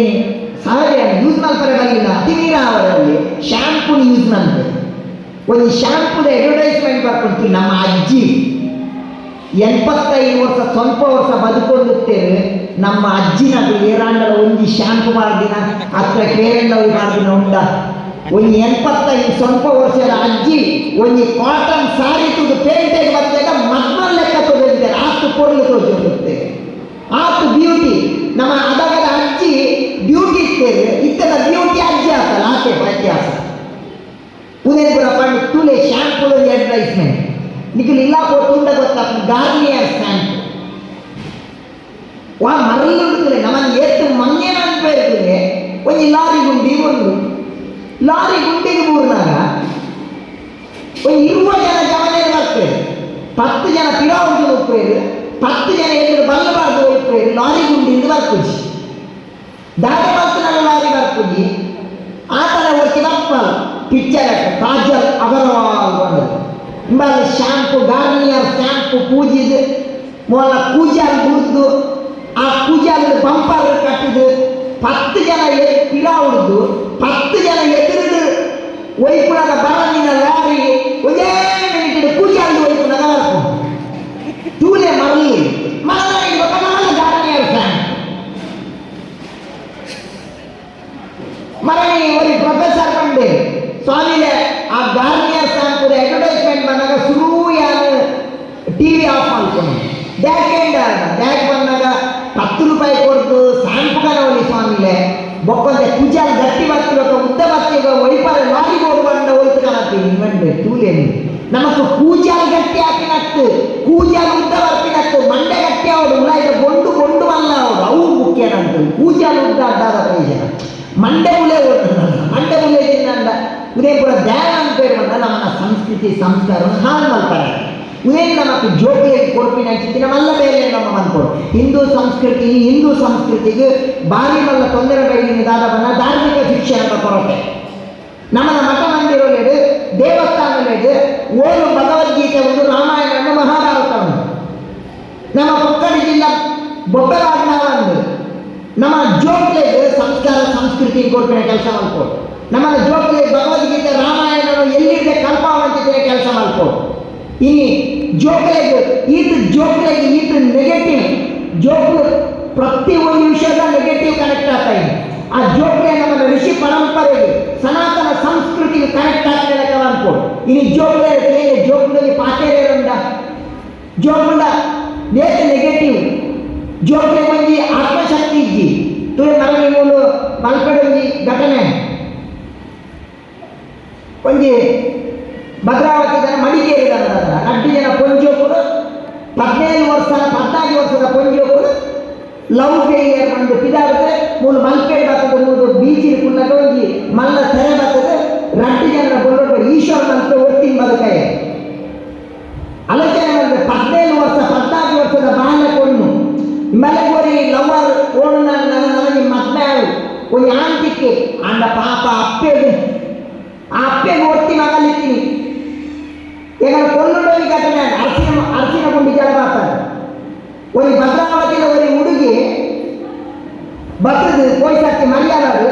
ಸಹಜ ಯೂಸ್ ಮಾಡ್ತಾರೆ ಬರಲಿಲ್ಲ ಅತಿ ನೀರಾವರಲ್ಲಿ ಶ್ಯಾಂಪೂನ ಯೂಸ್ ಮಾಡ್ತಾರೆ. ಒಂದು ಶ್ಯಾಂಪೂದ ಅಡ್ವರ್ಟೈಸ್ಮೆಂಟ್ ಬರ್ಕೊಂತೀವಿ ನಮ್ಮ ಅಜ್ಜಿ. ಎಪ್ಪತ್ತೈದು ವರ್ಷ, ಸ್ವಲ್ಪ ವರ್ಷ ಬದುಕೊಂಡಿರ್ತೇವೆ. ನಮ್ಮ ಅಜ್ಜಿನದು ಏರಾಂಡಲ ಒಂಜಿ ಶಾಂಪು ಮಾಡಿದಿನ, ಹತ್ರ ಕೇರಂಡವು ಮಾಡಿದ ಉಂಡ. ಒಂದು ಎಪ್ಪತ್ತೈದು ಸ್ವಲ್ಪ ವರ್ಷದ ಅಜ್ಜಿ ಒಂದು ಕಾಟನ್ ಸಾರಿ ತುದು ಪೇಂಟೆಗೆ ಬಂದಾಗ ಮದ್ಮ ಲೆಕ್ಕ ತೊಗೊಂಡಿದ್ದಾರೆ ಆತು ಕೊಡಲು ತೋರಿಸುತ್ತೆ ಆತು ಬ್ಯೂಟಿ ನಮ್ಮ ಅದಗದ ಅಜ್ಜಿ ಬ್ಯೂಟಿ ಇರ್ತೇವೆ. ಇತ್ತದ ಬ್ಯೂಟಿ ಅಜ್ಜಿ ಆಗ್ತಲ್ಲ ಆಕೆ ವ್ಯತ್ಯಾಸ. ಪುನೇಪುರ ಪಂಡಿತ್ ತುಲೆ ಶಾಂಪು ಅಡ್ವರ್ಟೈಸ್ಮೆಂಟ್ ನಿಖಿಲ್ ಇಲ್ಲ ಕೊಟ್ಟುಂಡ ಗೊತ್ತಾ ಗಾರ್ನಿಯರ್ ಶ್ಯಾಂಪು ವಾ ಮರಲ್ಲುಂಡುತ್ತಲೆ ನಮ್ಮನ್ನು ಏತ್ತು ಮಂಗೇನ ಅನ್ಪೇರ್ತದೆ ಒಂದು ಲಾರಿ ಗುಂಡಿ ಒಂದು ಲಾರಿ ಗುಂಡಿಗೆ ಮೂರ್ನಾಗ ಒಂದು ಇರುವ ಜನ ಗಮನ ಬರ್ತೇವೆ ಪತ್ತು ಜನ ಪಿರಾವುಂಟು ಹೋಗ್ತೇವೆ ಪತ್ತು ಜನ ಎದುರು ಬಲ್ಲಬಾರ್ದು ಹೋಗ್ತೇವೆ ಲಾರಿ ಗುಂಡಿಂದ ಬರ್ಪುಜಿ ದಾರಿ ಬರ್ತನಲ್ಲ ಲಾರಿ ಬರ್ಪುಜಿ ಆತನ ಒಟ್ಟಿ ಬಪ್ಪಲ್ ಪಿಕ್ಚರ್ ಕಾಜಲ್ ಅಗರವಾಲ್ ಬಂದದ್ದು ಇಂಬಾಲ ಶ್ಯಾಂಪು ಗಾರ್ನಿಯರ್ ಶ್ಯಾಂಪು ಪೂಜಿದು ಮೊಲ ಕೂಜಾಲ್ ಗುಡ್ದು ಆ ಕೂಜಾಲ್ ಬಂಪರ್ ಕಟ್ಟಿದು ಪತ್ತು ಜನ ಪಿಡ ಉಡ್ದು ಪತ್ತು ಜನ ಎದುರು ಒಯ್ಪುಣದ ಬರಲಿನ ಲಾರಿ ಒಂದೇ ಮಿನಿಟ್ ಕೂಜಾಲ್ ಒಯ್ಪುಣದ ತೂಲೆ ಮರಲಿ ಮರಲಿ ಗಾರ್ನಿಯರ್ ಶ್ಯಾಂಪು ಮರಳಿ ಒಂದು ಪ್ರೊಫೆಸರ್ ಬಂದೆ ಸ್ವಾಮಿಲೆ ಆ ಗಾರ್ನಿಯರ್ ಶಾಂಪುದ ಅಡ್ವರ್ಟೈಸ್ಮೆಂಟ್ ಬಂದಾಗ ಶುರು ಯಾರು? ಟಿವಿ ಆಫ್ ಮಾಡ್ಕೊಂಡು. ಬ್ಯಾಕ್ ಎಂಡ್ ಬ್ಯಾಕ್ ಬಂದಾಗ ಹತ್ತು ರೂಪಾಯಿ ಶಾಂಪು ಕಾಲಿ ಸ್ವಾಮಿಲೆ ಬೊಕ್ಕೊಂದೆ ಪೂಜಾ ಗಟ್ಟಿ ಬರ್ತಿರೋ ಉದ್ದ ಬರ್ತಿರೋ ಒಯ್ಪಾರ ಲಾರಿ ಬೋರ್ಡ್ ಹೋಯ್ತು ಕಾಣತ್ತೀವಿ ಬಂದೆ ತೂಲೇನು. ನಮಗೂ ಪೂಜಾ ಗಟ್ಟಿ ಹಾಕಿನತ್ತು ಸಂಸ್ಕೃತಿ ಸಂಸ್ಕಾರವನ್ನು ಹಾಳು ಮಾಡ್ತಾರೆ. ಏನು ನಮಗೆ ಜೋಗಿಯ ಕೊಡ್ತೀನಿ ಹಂಚಿತ್ತಿನ ಮಲ್ಲ ಬೇರೆ ನಮ್ಮ ಅನ್ಕೊಂಡು ಹಿಂದೂ ಸಂಸ್ಕೃತಿ, ಹಿಂದೂ ಸಂಸ್ಕೃತಿಗೆ ಭಾರಿ ಮಲ್ಲ ತೊಂದರೆ ಬೈಲಿದಾದ ಬನ್ನ ಶಿಕ್ಷೆ ಅಂತ ಕೊರತೆ. ನಮ್ಮ ಮಠ ಮಂದಿರಲೇಡು ದೇವಸ್ಥಾನಗಳಿಗೆ ಓದು ಭಗವದ್ಗೀತೆ ಒಂದು ರಾಮಾಯಣ ಒಂದು ಮಹಾಭಾರತ ಒಂದು ನಮ್ಮ ಕೊಕ್ಕಡಿ ಜಿಲ್ಲಾ ಒಂದು ನಮ್ಮ ಜೋಕ್ಲೆಗ್ ಸಂಸ್ಕಾರ, ಸಂಸ್ಕೃತಿ ಕೊಡ್ತೀನಿ ಕೆಲಸ ಮಾಡ್ಕೊಡು. ನಮ್ಮ ಜೋಕ್ಲೆಗ್ ಭಗವದ್ಗೀತೆ ರಾಮಾಯಣ ಎಲ್ಲಿದೆ ಕಲ್ಪಾವಂತಿದ್ರೆ ಕೆಲಸ ಮಾಡ್ಕೊಡು ಇನ್ನು ಜೋಕ್ಲೆಗ್ ಈತ ಜೋಕ್ಲೆಗ್ ಈತ ನೆಗೆಟಿವ್ ಜೋಕ್ ಪ್ರತಿ ಒಂದು ವಿಷಯದ ನೆಗೆಟಿವ್ ಕನೆಕ್ಟ್ ಆಗ್ತಾ ಇದೆ. ಆ ಜೋಕ್ಲೆ ನಮ್ಮ ಋಷಿ ಪರಂಪರೆಗೆ, ಸನಾತನ ಸಂಸ್ಕೃತಿಗೆ ಕನೆಕ್ಟ್ ಆಗ್ತಾ ಇದೆ ಅನ್ಕೊಡು ಇನ್ನು ಜೋಕ್ಲೆ ಏನು ಜೋಕ್ಲೆಗೆ ಪಾಠೇರೆ ಉಂಡ ನೇತ ನೆಗೆಟಿವ್ ಜೋಕ್ಲೆ ಒಂಜಿ ಆತ್ಮಶಕ್ತಿ ಇಜ್ಜಿ ತುಳು ಮರಳಿ ಮೂಲು ಘಟನೆ. ಒಂಜಿ ಭದ್ರಾವತಿ ಜನ ಮಡಿಕೇರಿ ಜನ ಅಡ್ಡಿ ಜನ ಪೊಂಜೋಪುರು ಹದಿನೈದು ವರ್ಷ ಹದಿನಾಲ್ಕು ವರ್ಷದ ಪೊಂಜೋಪುರು ಲವ್ ಫೇಲಿಯರ್ ಬಂದು ಪಿದಾಡ್ರೆ ಮೂಲು ಮಲ್ಪೇಡ್ ಬರ್ತದೆ ಮೂಲು ಬೀಚಿನ ಕುಳ್ಳಗ ಒಂಜಿ ಮಲ್ಲ ತೆರೆ ಬರ್ತದೆ ರಡ್ಡಿ ಜನರ ಬೊಲ್ಲೊಟ್ಟು ಈಶ್ವರ ಅಂತ ಒಟ್ಟಿನ ಬದುಕಾಯ ಆಲೋಚನೆ ಮಾಡಿದ್ರೆ ಹದಿನೈದು ವರ್ಷ ಹದಿನಾಲ್ಕು ವರ್ಷದ ಬಾಲ್ಯ ಕೊಂಡು ಮಲಗೋರಿ ಲವರ್ ಓಣ ನನ್ನ ನನಗೆ ಮದ್ನಾಳು ಒಂದು ಆಂಟಿಕ್ಕೆ ಅಂಡ ಪಾಪ ಅಪ್ಪೆಗೆ ಆ ಅಪ್ಪೆಗೆ ಒಟ್ಟಿ ಮಗಲಿತ್ತೀನಿ ಈಗ ಕೊಂಡುಡೋಗಿ ಘಟನೆ ಅರಸಿನ ಅರಸಿನ ಕೊಂಡು ಜಲ ಬರ್ತಾರೆ ಒಂದು ಭದ್ರಾವತಿಯ ಒಂದು ಹುಡುಗಿ ಬರ್ತದೆ ಪೊಯ್ಸಕ್ಕೆ ಮರ್ಯಾದರು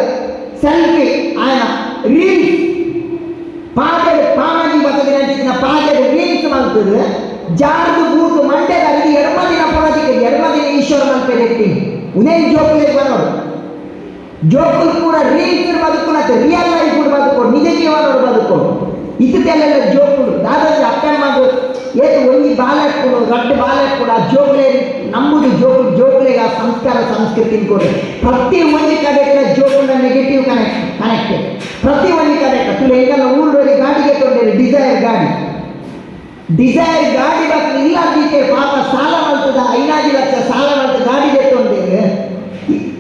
ಸೆಲ್ಫಿ ಆಯನ ರೀಲ್ಸ್ ಪಾದೆಡು ಪಾಮಾಜಿ ಬರ್ತದೆ ಅಂತಿನ ಪಾದೆಡು ರೀಲ್ಸ್ ಮಾಡ್ತದೆ ಜಾರ್ದು ಬೂಟು ಮಂಡ್ಯದ ಅಲ್ಲಿ ಎಡಮದಿನ ಪೊಳದಿಗೆ ಎಡಮದಿನ ಈಶ್ವರ ಮಲ್ಪೆ ಎತ್ತಿ ಉದೇ ಜೋಕುಲೆ ಬರೋರು ಜೋಕುಲ್ ಕೂಡ ರೀಲ್ಸ್ ಬದುಕುನತ್ತೆ ರಿಯಲ್ ಲೈಫ್ ಕೂಡ ಬದುಕೋಡು ನಿಜ ಜೀವನೋಡು ಬದುಕೋಡು ಇದ್ದೆಲ್ಲ ಜೋಕುಲು ದಾದಾಜಿ ಅಪ್ಪೆ ಮಾಡು ಏತು ಒಂಜಿ ಬಾಲೆಕ್ಕುಡು ರಡ್ಡು ಬಾಲೆಕ್ಕುಡು ಆ ಜೋಕುಲೆ ನಮ್ಮದು ಜೋಕು ಜೋಕುಲೆಗೆ ಆ ಸಂಸ್ಕಾರ ಸಂಸ್ಕೃತಿ ಕೊಡು ಪ್ರತಿ ಒಂದು ಕಡೆಗಳ ಜೋಕುಲ ನೆಗೆಟಿವ್ ಕನೆಕ್ಟ್ ಕನೆಕ್ಟೆಡ್ ಪ್ರತಿ ಒಂದು ಕಡೆಗ ತುಳು ಎಂಕಲ್ಲ ಊರಲ್ಲಿ ಗಾಡಿಗೆ ತೊಂದರೆ ಡಿಸೈರ್ ಗಾಡಿ ಡಿಸೈರ್ ಗಾಡಿ ಬರ್ತದೆ ಇಲ್ಲ ಅದಕ್ಕೆ ಪಾಪ ಸಾಲ ಮಾಡ್ತದ ಐನಾರು ಲಕ್ಷ ಸಾಲ ಮಾಡ್ತದೆ ಗಾಡಿ ತೊಂದರೆ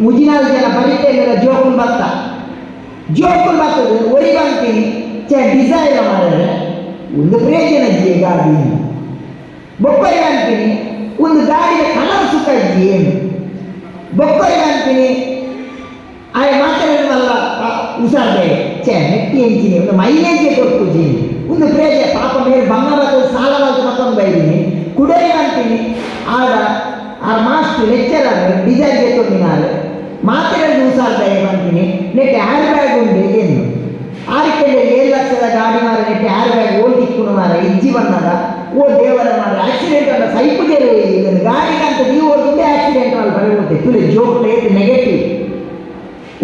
ಮುಜಿನಾಲ್ ಜನ ಬರೀತೇನೆ ಜೋಕುಲ್ ಬತ್ತ ಜೋಕುಲ್ ಬರ್ತದೆ ಒರಿ ಬಂತೀನಿ ಡಿಸೈನ್ ಮಾಡಿದ್ರೆ ಒಂದು ಪ್ರಯೋಜನ ಇದ್ದೀಯ ಗಾಡಿ ಬೊಕ್ಕರಿ ಅಂತೀನಿ ಒಂದು ಗಾಡಿಯ ಕಲರ್ ಸುಖ ಇದ್ದೀಯ ಬೊಕ್ಕರಿ ಅಂತೀನಿ ಆಯ್ ಮಾತಾಡಿದ್ವಲ್ಲ ಉಸಾರ್ದೆ ಛೇ, ನೆಟ್ಟಿ ಎಂಚಿನಿ ಒಂದು ಮೈಲೇಜ್ ಕೊಟ್ಟು ಒಂದು ಪ್ರಯೋಜನ ಪಾಪ ಮೇಲೆ ಬಂಗಾರದ ಸಾಲ ಮಾಡ್ತು ಮತ್ತೊಂದು ಬೈದೀನಿ ಕುಡರಿ ಅಂತೀನಿ ಆಗ ಆ ಮಾಸ್ಟ್ ಮಾಸ್ಟರ್ ಲೆಕ್ಚರರ್ ಡಿಸೈನ್ ಬೇಕು ನಾನು ಮಾತಾಡಿದ ಉಸಾರ್ದೆ ಅಂತೀನಿ ನೆಟ್ ಹ್ಯಾಂಡ್ ಬ್ಯಾಗ್ ಉಂಟು ಏನು ಆರಿಕೆಂಡೆ ಏಳು ಲಕ್ಷದ ಗಾಡಿ ಮಾರ ನೆಟ್ ಹ್ಯಾಂಡ್ ಬ್ಯಾಗ್ ಓದಿಕ್ಕುನು ಮಾರ, ಇಜ್ಜಿ ಬಂದಾಗ ಓ ದೇವರ ಮಾರ ಆಕ್ಸಿಡೆಂಟ್ ಅಲ್ಲ ಸೈಪುಗೆ ಗಾಡಿ ಅಂತ ನೀವು ಓದಿದ್ದೆ ಆಕ್ಸಿಡೆಂಟ್ ಅಲ್ಲಿ ಬರೆಯುತ್ತೆ ತುಳಿ ಜೋಕ್ ನೆಗೆಟಿವ್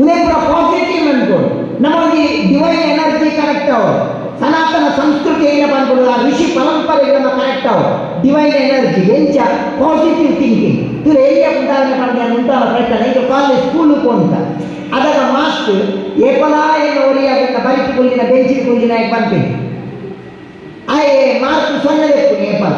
ಉದೇ ಪೂರ ಪಾಸಿಟಿವ್ ಅನ್ಕೊಂಡು ನಮಗೆ ಡಿವೈನ್ ಎನರ್ಜಿ ಕನೆಕ್ಟ್ ಅವರು ಸನಾತನ ಸಂಸ್ಕೃತಿ ಏನಪ್ಪ ಅನ್ಕೊಂಡು ಆ ಋಷಿ ಪರಂಪರೆಗಳನ್ನ ಕನೆಕ್ಟ್ ಅವರು ಡಿವೈನ್ ಎನರ್ಜಿ ಎಂಚ ಪಾಸಿಟಿವ್ ಥಿಂಕಿಂಗ್ ಇವ್ರು ಎಲ್ಲಿಯ ಉದಾಹರಣೆ ಪಡೆದ ಉಂಟಾದ ಪ್ರಯತ್ನ ಈಗ ಕಾಲೇಜ್ ಸ್ಕೂಲ್ ಅಂತ ಅದರ ಮಾಸ್ಟರ್ ಏಪಲಾ ಏನು ಒರಿಯಾಗ ಬರಿತು ಕುಲ್ಲಿನ ಬೆಂಚಿನ ಕುಲ್ಲಿನ ಬಂತೀನಿ ಆಯೆ ಮಾರ್ಕ್ ಸೊನ್ನೆ ಬೇಕು ಏಪಲ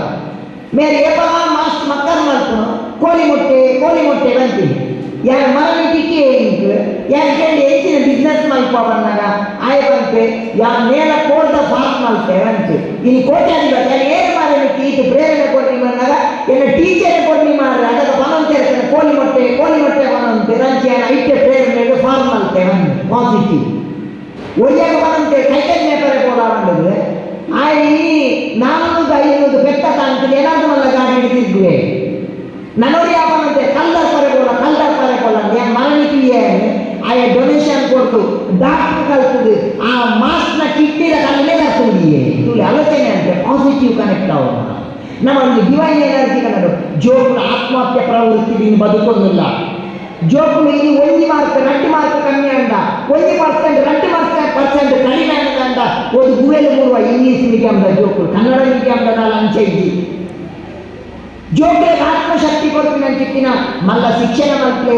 ಮೇಲೆ ಏಪಲ ಮಾಸ್ಟ್ ಮಕ್ಕಳು ಮಾಡ್ಕೊಂಡು ಕೋಳಿ ಮೊಟ್ಟೆ ಕೋಳಿ ಮೊಟ್ಟೆ ಬಂತೀನಿ ಯಾರ ಮರಳಿ ಟಿಕ್ಕಿ ಇಂಕ್ ಯಾರ ಕೇಳಿ ಹೆಚ್ಚಿನ ಬಿಸ್ನೆಸ್ ಮಲ್ಪ ಬಂದಾಗ ಆಯ ಬಂತೆ ಯಾ ನೇಲ ಕೋರ್ದ ಫಾರ್ಮ್ ಮಲ್ಪೆ ಬಂತು ಇನ್ನು ಕೋಟ್ಯಾಧಿಪತಿ ಯಾರು ಏನು ಮಾರಲಿಕ್ಕೆ ಇದು ಪ್ರೇರಣೆ ಕೊಟ್ಟು ಬಂದಾಗ ಎಲ್ಲ ಟೀಚರ್ ಕೊಟ್ಟು ಮಾರ ರಿಲೇಷನ್ ಕೋಲಿ ಮೊಟ್ಟೆ ಕೋಲಿ ಮೊಟ್ಟೆ ಬರಂತೆ ರಜ್ಜೆನ ಐಟೆ ಪ್ರೇರಣೆ ಫಾರ್ಮ್ ಅಂತೆ ಹಣ್ಣು ಪಾಸಿಟಿವ್ ಒಯ್ಯಾಗ ಬರಂತೆ ಕೈಟೆಲ್ ನೇಪರೆ ಕೂಡ ಬಂದಿದ್ರೆ ಆಯಿ ನಾನೂದು ಐನೂರು ಬೆಟ್ಟ ತಾಂತಿಗೆ ಏನಾದ್ರು ನನ್ನ ಗಾಡಿ ಹಿಡಿದಿದ್ವಿ. ನನಗೆ ಯಾವಂತೆ ಕಲ್ಲ ಪರೆ ಕೊಡ ಕಲ್ಲರ್ ಪರೆ ಕೊಡ ಏನ್? ಮರಣಿಕೆಯೇ ಆಯ ಡೊನೇಷನ್ ಕೊಟ್ಟು ಡಾಕ್ಟರ್ ಕಲ್ತದೆ ಆ ಮಾಸ್ಕ್ನ ಕಿಟ್ಟಿದ ಕಲ್ಲೇ ಹಾಕೊಂಡಿಯೇ ತುಳಿ ಆಲೋಚನೆ ಅಂತೆ ಪಾಸಿಟಿವ್ ಕನೆಕ್ಟ್ ಆಗೋಣ. ಅವ ನಮ್ಮಲ್ಲಿ ಡಿವೈನ್ ಎನರ್ಜಿ ಕನ್ನಡ ಜೋಕುಲ ಆತ್ಮಹತ್ಯೆ ಪ್ರವೃತ್ತಿ ನೀನು ಬದುಕೋದಿಲ್ಲ ಜೋಕುಲು ಇಲ್ಲಿ ಒಂದು ಮಾರ್ಕ್ ರೆಂಡು ಮಾರ್ಕ್ ಕಮ್ಮಿ ಅಂದ. ಒಂದು ಪರ್ಸೆಂಟ್ ರೆಂಡು ಪರ್ಸೆಂಟ್ ಪರ್ಸೆಂಟ್ ಕಡಿಮೆ ಅಂದ ಒಂದು ಗುವೆಲು ಮೂರುವ ಇಂಗ್ಲೀಷ್ ಮೀಡಿಯಂದ ಜೋಕುಲು ಕನ್ನಡ ಮೀಡಿಯಂದ ಲಂಚ ಅಂಚೆ ಜೋಗ್ರೆ ಆತ್ಮಶಕ್ತಿ ಕೊಡ್ತೀನಿ ಅಂತಿತ್ತಿನ ಮಲ್ಲ ಶಿಕ್ಷಣ ಮಂತ್ರಿ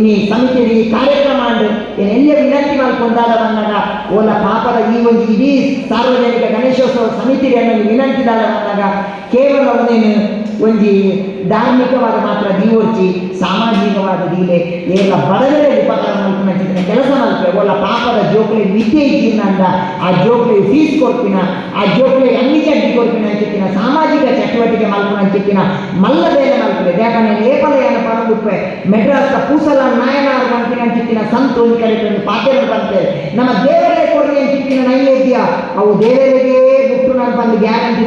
ಈ ಸಮಿತಿ ಕಾರ್ಯಕ್ರಮ ಅಂಡು ಎಲ್ಲ ವಿನಂತಿ ಮಾಡಿಕೊಂಡಾಗ ಬಂದಾಗ ಓಲ ಪಾಪದ ಈ ಒಂದು ಇಡೀ ಸಾರ್ವಜನಿಕ ಗಣೇಶೋತ್ಸವ ಸಮಿತಿ ವಿನಂತಿದಾದ ಬಂದಾಗ ಕೇವಲ ಒಂದೇನು ಒಂದು ಧಾರ್ಮಿಕವಾದ ಮಾತ್ರ ದೀವೋರ್ಚಿ, ಸಾಮಾಜಿಕವಾದ ದೀಲೆ ಏನ ಬಡಗಡೆ ಉಪಕಾರ ಮಾಡ್ಕೊಂಡು ಕೆಲಸ ಮಾಡ್ತೇವೆ ಓಲ ಪಾಪದ ಜೋಕುಲಿ ವಿದ್ಯೆ ಇದ್ದಿನಂದ ಆ ಜೋಕುಲಿ ಫೀಸ್ ಕೊಡ್ತೀನ, ಆ ಜೋಕುಲಿ ಅಂಗಿ ಚಡ್ಡಿ ಕೊಡ್ತೀನಿ ಅಂತಿತ್ತಿನ ಸಾಮಾಜಿಕ ಚಟುವಟಿಕೆ ಮಲ್ಪನ ಅಂತಿತ್ತಿನ ಮಲ್ಲ ಬೇಲೆ ಮಲ್ಪದೆ ಯಾಕಂದ್ರೆ ನೇಪಾಳ ಏನ ಪರದುಪ್ಪೆ ಮೆಡ್ರಾಸ್ ಪೂಸಲ ನಾಯನಾರ್ ಬಂತೀನಿ ಅಂತಿತ್ತಿನ ಸಂತು ಒಂದು ಕಡೆ ಪಾತ್ರೆ ಬಂತೆ ನಮ್ಮ ದೇವರೇ ಕೊಡ್ರಿ ಅಂತಿತ್ತಿನ ನೈವೇದ್ಯ. ಅವು ದೇವರಿಗೆ ಬಿಟ್ಟು ನಾನು ಬಂದು ಗ್ಯಾರಂಟಿ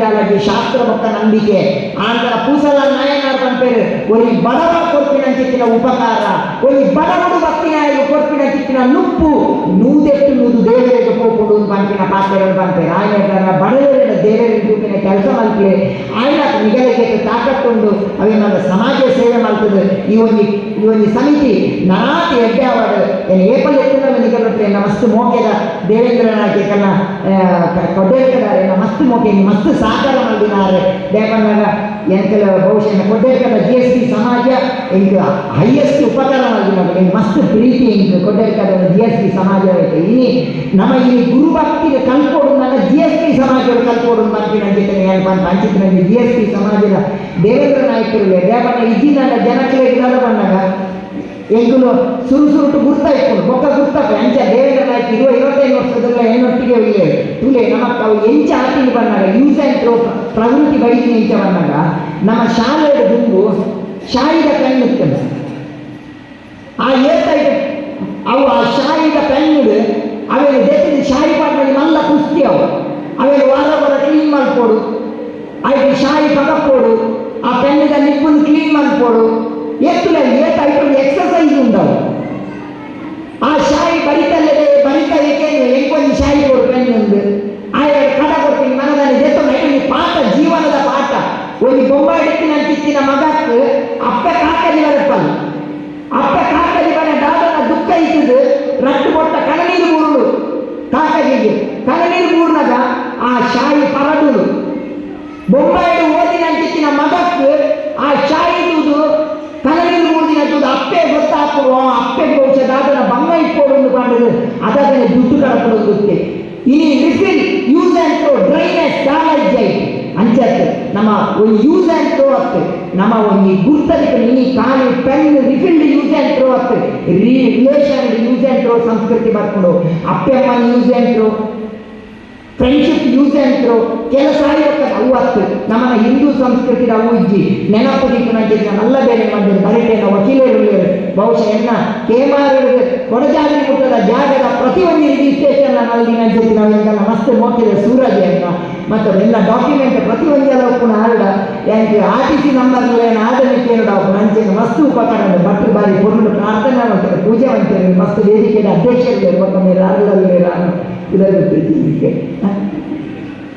ಶಾಸ್ತ್ರ ಭಕ್ತ ನಂಬಿಕೆ. ಆಂತರ ಪೂಸಲ ನಾಯನಾರ್ ಬಂತೇವೆ ಒಂದು ಬಡವ ಕೊರ್ಪಿನ ಚಿಕ್ಕಿನ ಉಪಕಾರ. ಒಂದು ಬಡವಡು ಭಕ್ತಿನಾಯಲು ಕೊರ್ಪಿನ ಚಿಕ್ಕಿನ ನುಪ್ಪು. ನೂದೆಟ್ಟು ನೂದು ದೇವರಿಗೆ ಹೋಗ್ಕೊಂಡು ಪಂಪಿನ ಪಾತ್ರೆಗಳು ಪಂಪೆ ಆಯ್ನ ಬಡವರ ದೇವರಿಗೆ ಕೂಪಿನ ಕೆಲಸ ಮಲ್ಪೆ ಆಯ್ನ ನಿಗಲಿಗೆ ಅವೆ ನನ್ನ ಸಮಾಜ ಸೇವೆ ಮಾಡ್ತದೆ. ಈ ಒಂದು ಈ ಒಂದು ಸಮಿತಿ ನಾಟಿ ಎಡ್ಡೆ ಏನು ಏಪಲ್ ಎತ್ತಿನ ನಿಗಲಟ್ಟೆ ಮಸ್ತ್ ಮೋಕೆದ ದೇವೇಂದ್ರ ನಾಯಕನ ಕೊಡ್ಡೇಕದಾರೆ ಮಸ್ತ್ ಮೋಕೆ ಮಸ್ತ್ ಸಾಕಾರ ಮಾಡಿದ್ದಾರೆ ದೇವನಾಗ ಎಂಕಲ ಬಹುಶಃ ಕೊಡ್ಡೇಕದ ಜಿ ಎಸ್ ಟಿ ಸಮಾಜ ಇಂಕ ಹೈಯೆಸ್ಟ್ ಉಪಕಾರ ಮಾಡಿದ್ದಾರೆ ಮಸ್ತ್ ಪ್ರೀತಿ ಇಂಕ ಕೊಡ್ಡೇಕದ ಜಿ ಎಸ್ ಟಿ ಸಮಾಜ ಐತೆ ಇನಿ ನಮ್ಮ ಇಲ್ಲಿ ಗುರು ಭಕ್ತಿಗೆ ಕಲ್ಕೊಡು ಜಿ ಎಸ್ ಟಿ ಸಮಾಜಗಳು ಕಲ್ಕೊಡು ಮಾಡ್ತೀನಿ ಅಂಜಿದ್ದೇನೆ ಏನಪ್ಪ ಅಂತ ಅಂಚಿದ್ರೆ ಜಿ ಎಸ್ ಟಿ ಸಮಾಜದ ದೇವೇಂದ್ರ ನಾಯಕರಿಗೆ, ದೇವಣ್ಣ ಇದ್ದಿನ ಜನಕ್ಕೆ ಇದ್ದಾಗ ಬಂದಾಗ ಎಂಕುಲು ಸುರು ಸುರುಟು ಗುರ್ತ ಇಟ್ಕೊಂಡು ಬೊಕ್ಕ ಗುರ್ತಪ್ಪ ಎಂಚ ದೇವೇಂದ್ರ ನಾಯಕ್ ಇರುವ ಐವತ್ತೈದು ವರ್ಷದಲ್ಲ ಏನೊಟ್ಟಿಗೆ ಒಳ್ಳೆ ತುಲೆ ನಮಕ್ ಅವು ಎಂಚ ಆಟಿಗೆ ಬಂದಾಗ ಯೂಸ್ ಆ್ಯಂಡ್ ಥ್ರೋ ಪ್ರವೃತ್ತಿ ಬೈಕಿ ಎಂಚ ಬಂದಾಗ, ನಮ್ಮ ಶಾಲೆಯ ಗುಂಪು ಶಾಯಿದ ಪೆನ್ ಇರ್ತದೆ ಆ ಏರ್ಟೈಟ್ ಅವು ಆ ಶಾಯಿದ ಪೆನ್ನುಡು ಅವೆಲ್ಲ ದೇಶದ ಶಾಯಿ ಪಾಟ್ನಲ್ಲಿ ಮಲ್ಲ ಕುಸ್ತಿ ಅವು ಅವೆಲ್ಲ ವಾರ ವಾರ ಕ್ಲೀನ್ ಮಾಡ್ಕೊಡು ಆಯ್ತು ಶಾಯಿ ಪಗಪ್ಪೋಡು ಆ ಪೆನ್ನಿದ ನಿಪ್ಪನ್ನು ಕ್ಲೀನ್ ಮಾಡ್ಕೊಡು ಎತ್ತುಲ ಏಟಾಯ್ತು ಎಕ್ಸಸೈಸ್ ಉಂಟವು ಆ ಶಾಯಿ ಬರಿತಲ್ಲದೆ ಬರಿತಾ ಏಕೆಂದ್ರೆ ಎಂಕೊಂದು ಶಾಯಿ ಕೊಡು ಪೆನ್ ಒಂದು ಆಯ ಕಡ ಕೊಡ್ತೀನಿ ಮನದಲ್ಲಿ ಜೆತ್ತು ನೈಟು ಪಾಠ ಜೀವನದ ಪಾಠ ಒಂದು ಬೊಂಬಾಡಿತ್ತಿನ ಅಂತಿತ್ತಿನ ಮಗಕ್ಕೆ ಅಪ್ಪ ಕಾಕಲಿ ಬರಪ್ಪಲ್ಲ ಅಪ್ಪ ಕಾಕಲಿ ಬರ ದಾದನ ದುಃಖ ಇದ್ದದು ರಟ್ಟು ಕೊಟ್ಟ ಕಣನೀರು ಮೂರುಡು ಕಾಕಲಿಗೆ ಕಣನೀರು ಮೂರ್ನಾಗ ಆ ಶಾಯಿ ಪರಡುದು ಬೊಂಬಾಯಿಡು ಓದಿನ ಅಂತಿತ್ತಿನ ಮಗಕ್ಕೆ ಆ ಶಾಯಿದುದು ಕಲಗಿನ ಮೂಡಿನ ತುದು ಅಪ್ಪೆ ಗೊತ್ತಾಗ್ತದೆ ಅಪ್ಪೆ ಬಹುಶಃ ದಾದನ ಬಂಗ ಇಟ್ಕೊಂಡು ಮಾಡಿದ್ರು ಅದಕ್ಕೆ ದುಡ್ಡು ಕಳ್ಕೊಳ್ಳೋದು ಗೊತ್ತೇ ಇನಿ refill use and throw dryness damage ಆಯ್ತು ಅಂಚತ್ತೆ ನಮ್ಮ ಒಂದು ಯೂಸ್ ಆ್ಯಂಡ್ ಥ್ರೋ ಆಗ್ತದೆ ನಮ್ಮ ಒಂದು ಗುರ್ತಲಿಕ್ಕೆ ನೀ ಖಾಲಿ pen refilled use and throw ಆಗ್ತದೆ. ರಿಲೇಷನ್ ಯೂಸ್ ಆ್ಯಂಡ್ ಸಂಸ್ಕೃತಿ ಬರ್ಕೊಂಡು ಅಪ್ಪೆಮ್ಮನ use and throw friendship use and ಕೆಲಸ ಆಗಿರ್ತದೆ ಅವು ಆಗ್ತದೆ ನಮ್ಮ ಹಿಂದೂ ಸಂಸ್ಕೃತಿ ಅವು ಇಜ್ಜಿ ನೆನಪು ದೀಪನಾಗಿ ನಲ್ಲ ಬೇರೆ ಮಂದಿ ಬರಿಟೇನ ವಕೀಲರು. ಬಹುಶಃ ಎನ್ನ ಕೇಮಾರು ಕೊಡಜಾಗಿ ಮುಟ್ಟದ ಜಾಗದ ಪ್ರತಿಯೊಂದು ರಿಜಿಸ್ಟ್ರೇಷನ್ನಲ್ಲಿ ಜೊತೆ ನಾವು ಎಂಗೆಲ್ಲ ಮಸ್ತ್ ಮೋಕಿದ ಸೂರಜ್ ಅಂತ ಮತ್ತು ಎಲ್ಲ ಡಾಕ್ಯುಮೆಂಟ್ ಪ್ರತಿಯೊಂದೆಲ್ಲ ಒಪ್ಪುನ ಆಡ ಯಾಕೆ ಆರ್ ಟಿ ಸಿ ನಂಬರ್ ಆಡಲಿಕ್ಕೆ ಎರಡು ನಂಚಿನ ಮಸ್ತ್ ಉಪಕರಣ ಭಟ್ರು ಬಾರಿ ಪೊರ್ಲು ಪ್ರಾರ್ಥನೆ ಮಾಡ್ತಾರೆ. ಪೂಜೆ ಮಾಡ್ತಾರೆ. ಮಸ್ತ್ ವೇದಿಕೆಯ ಅಧ್ಯಕ್ಷರು ಮತ್ತೊಮ್ಮೆ ರಾಜದಲ್ಲಿ ನಾನು ಇದರಲ್ಲಿ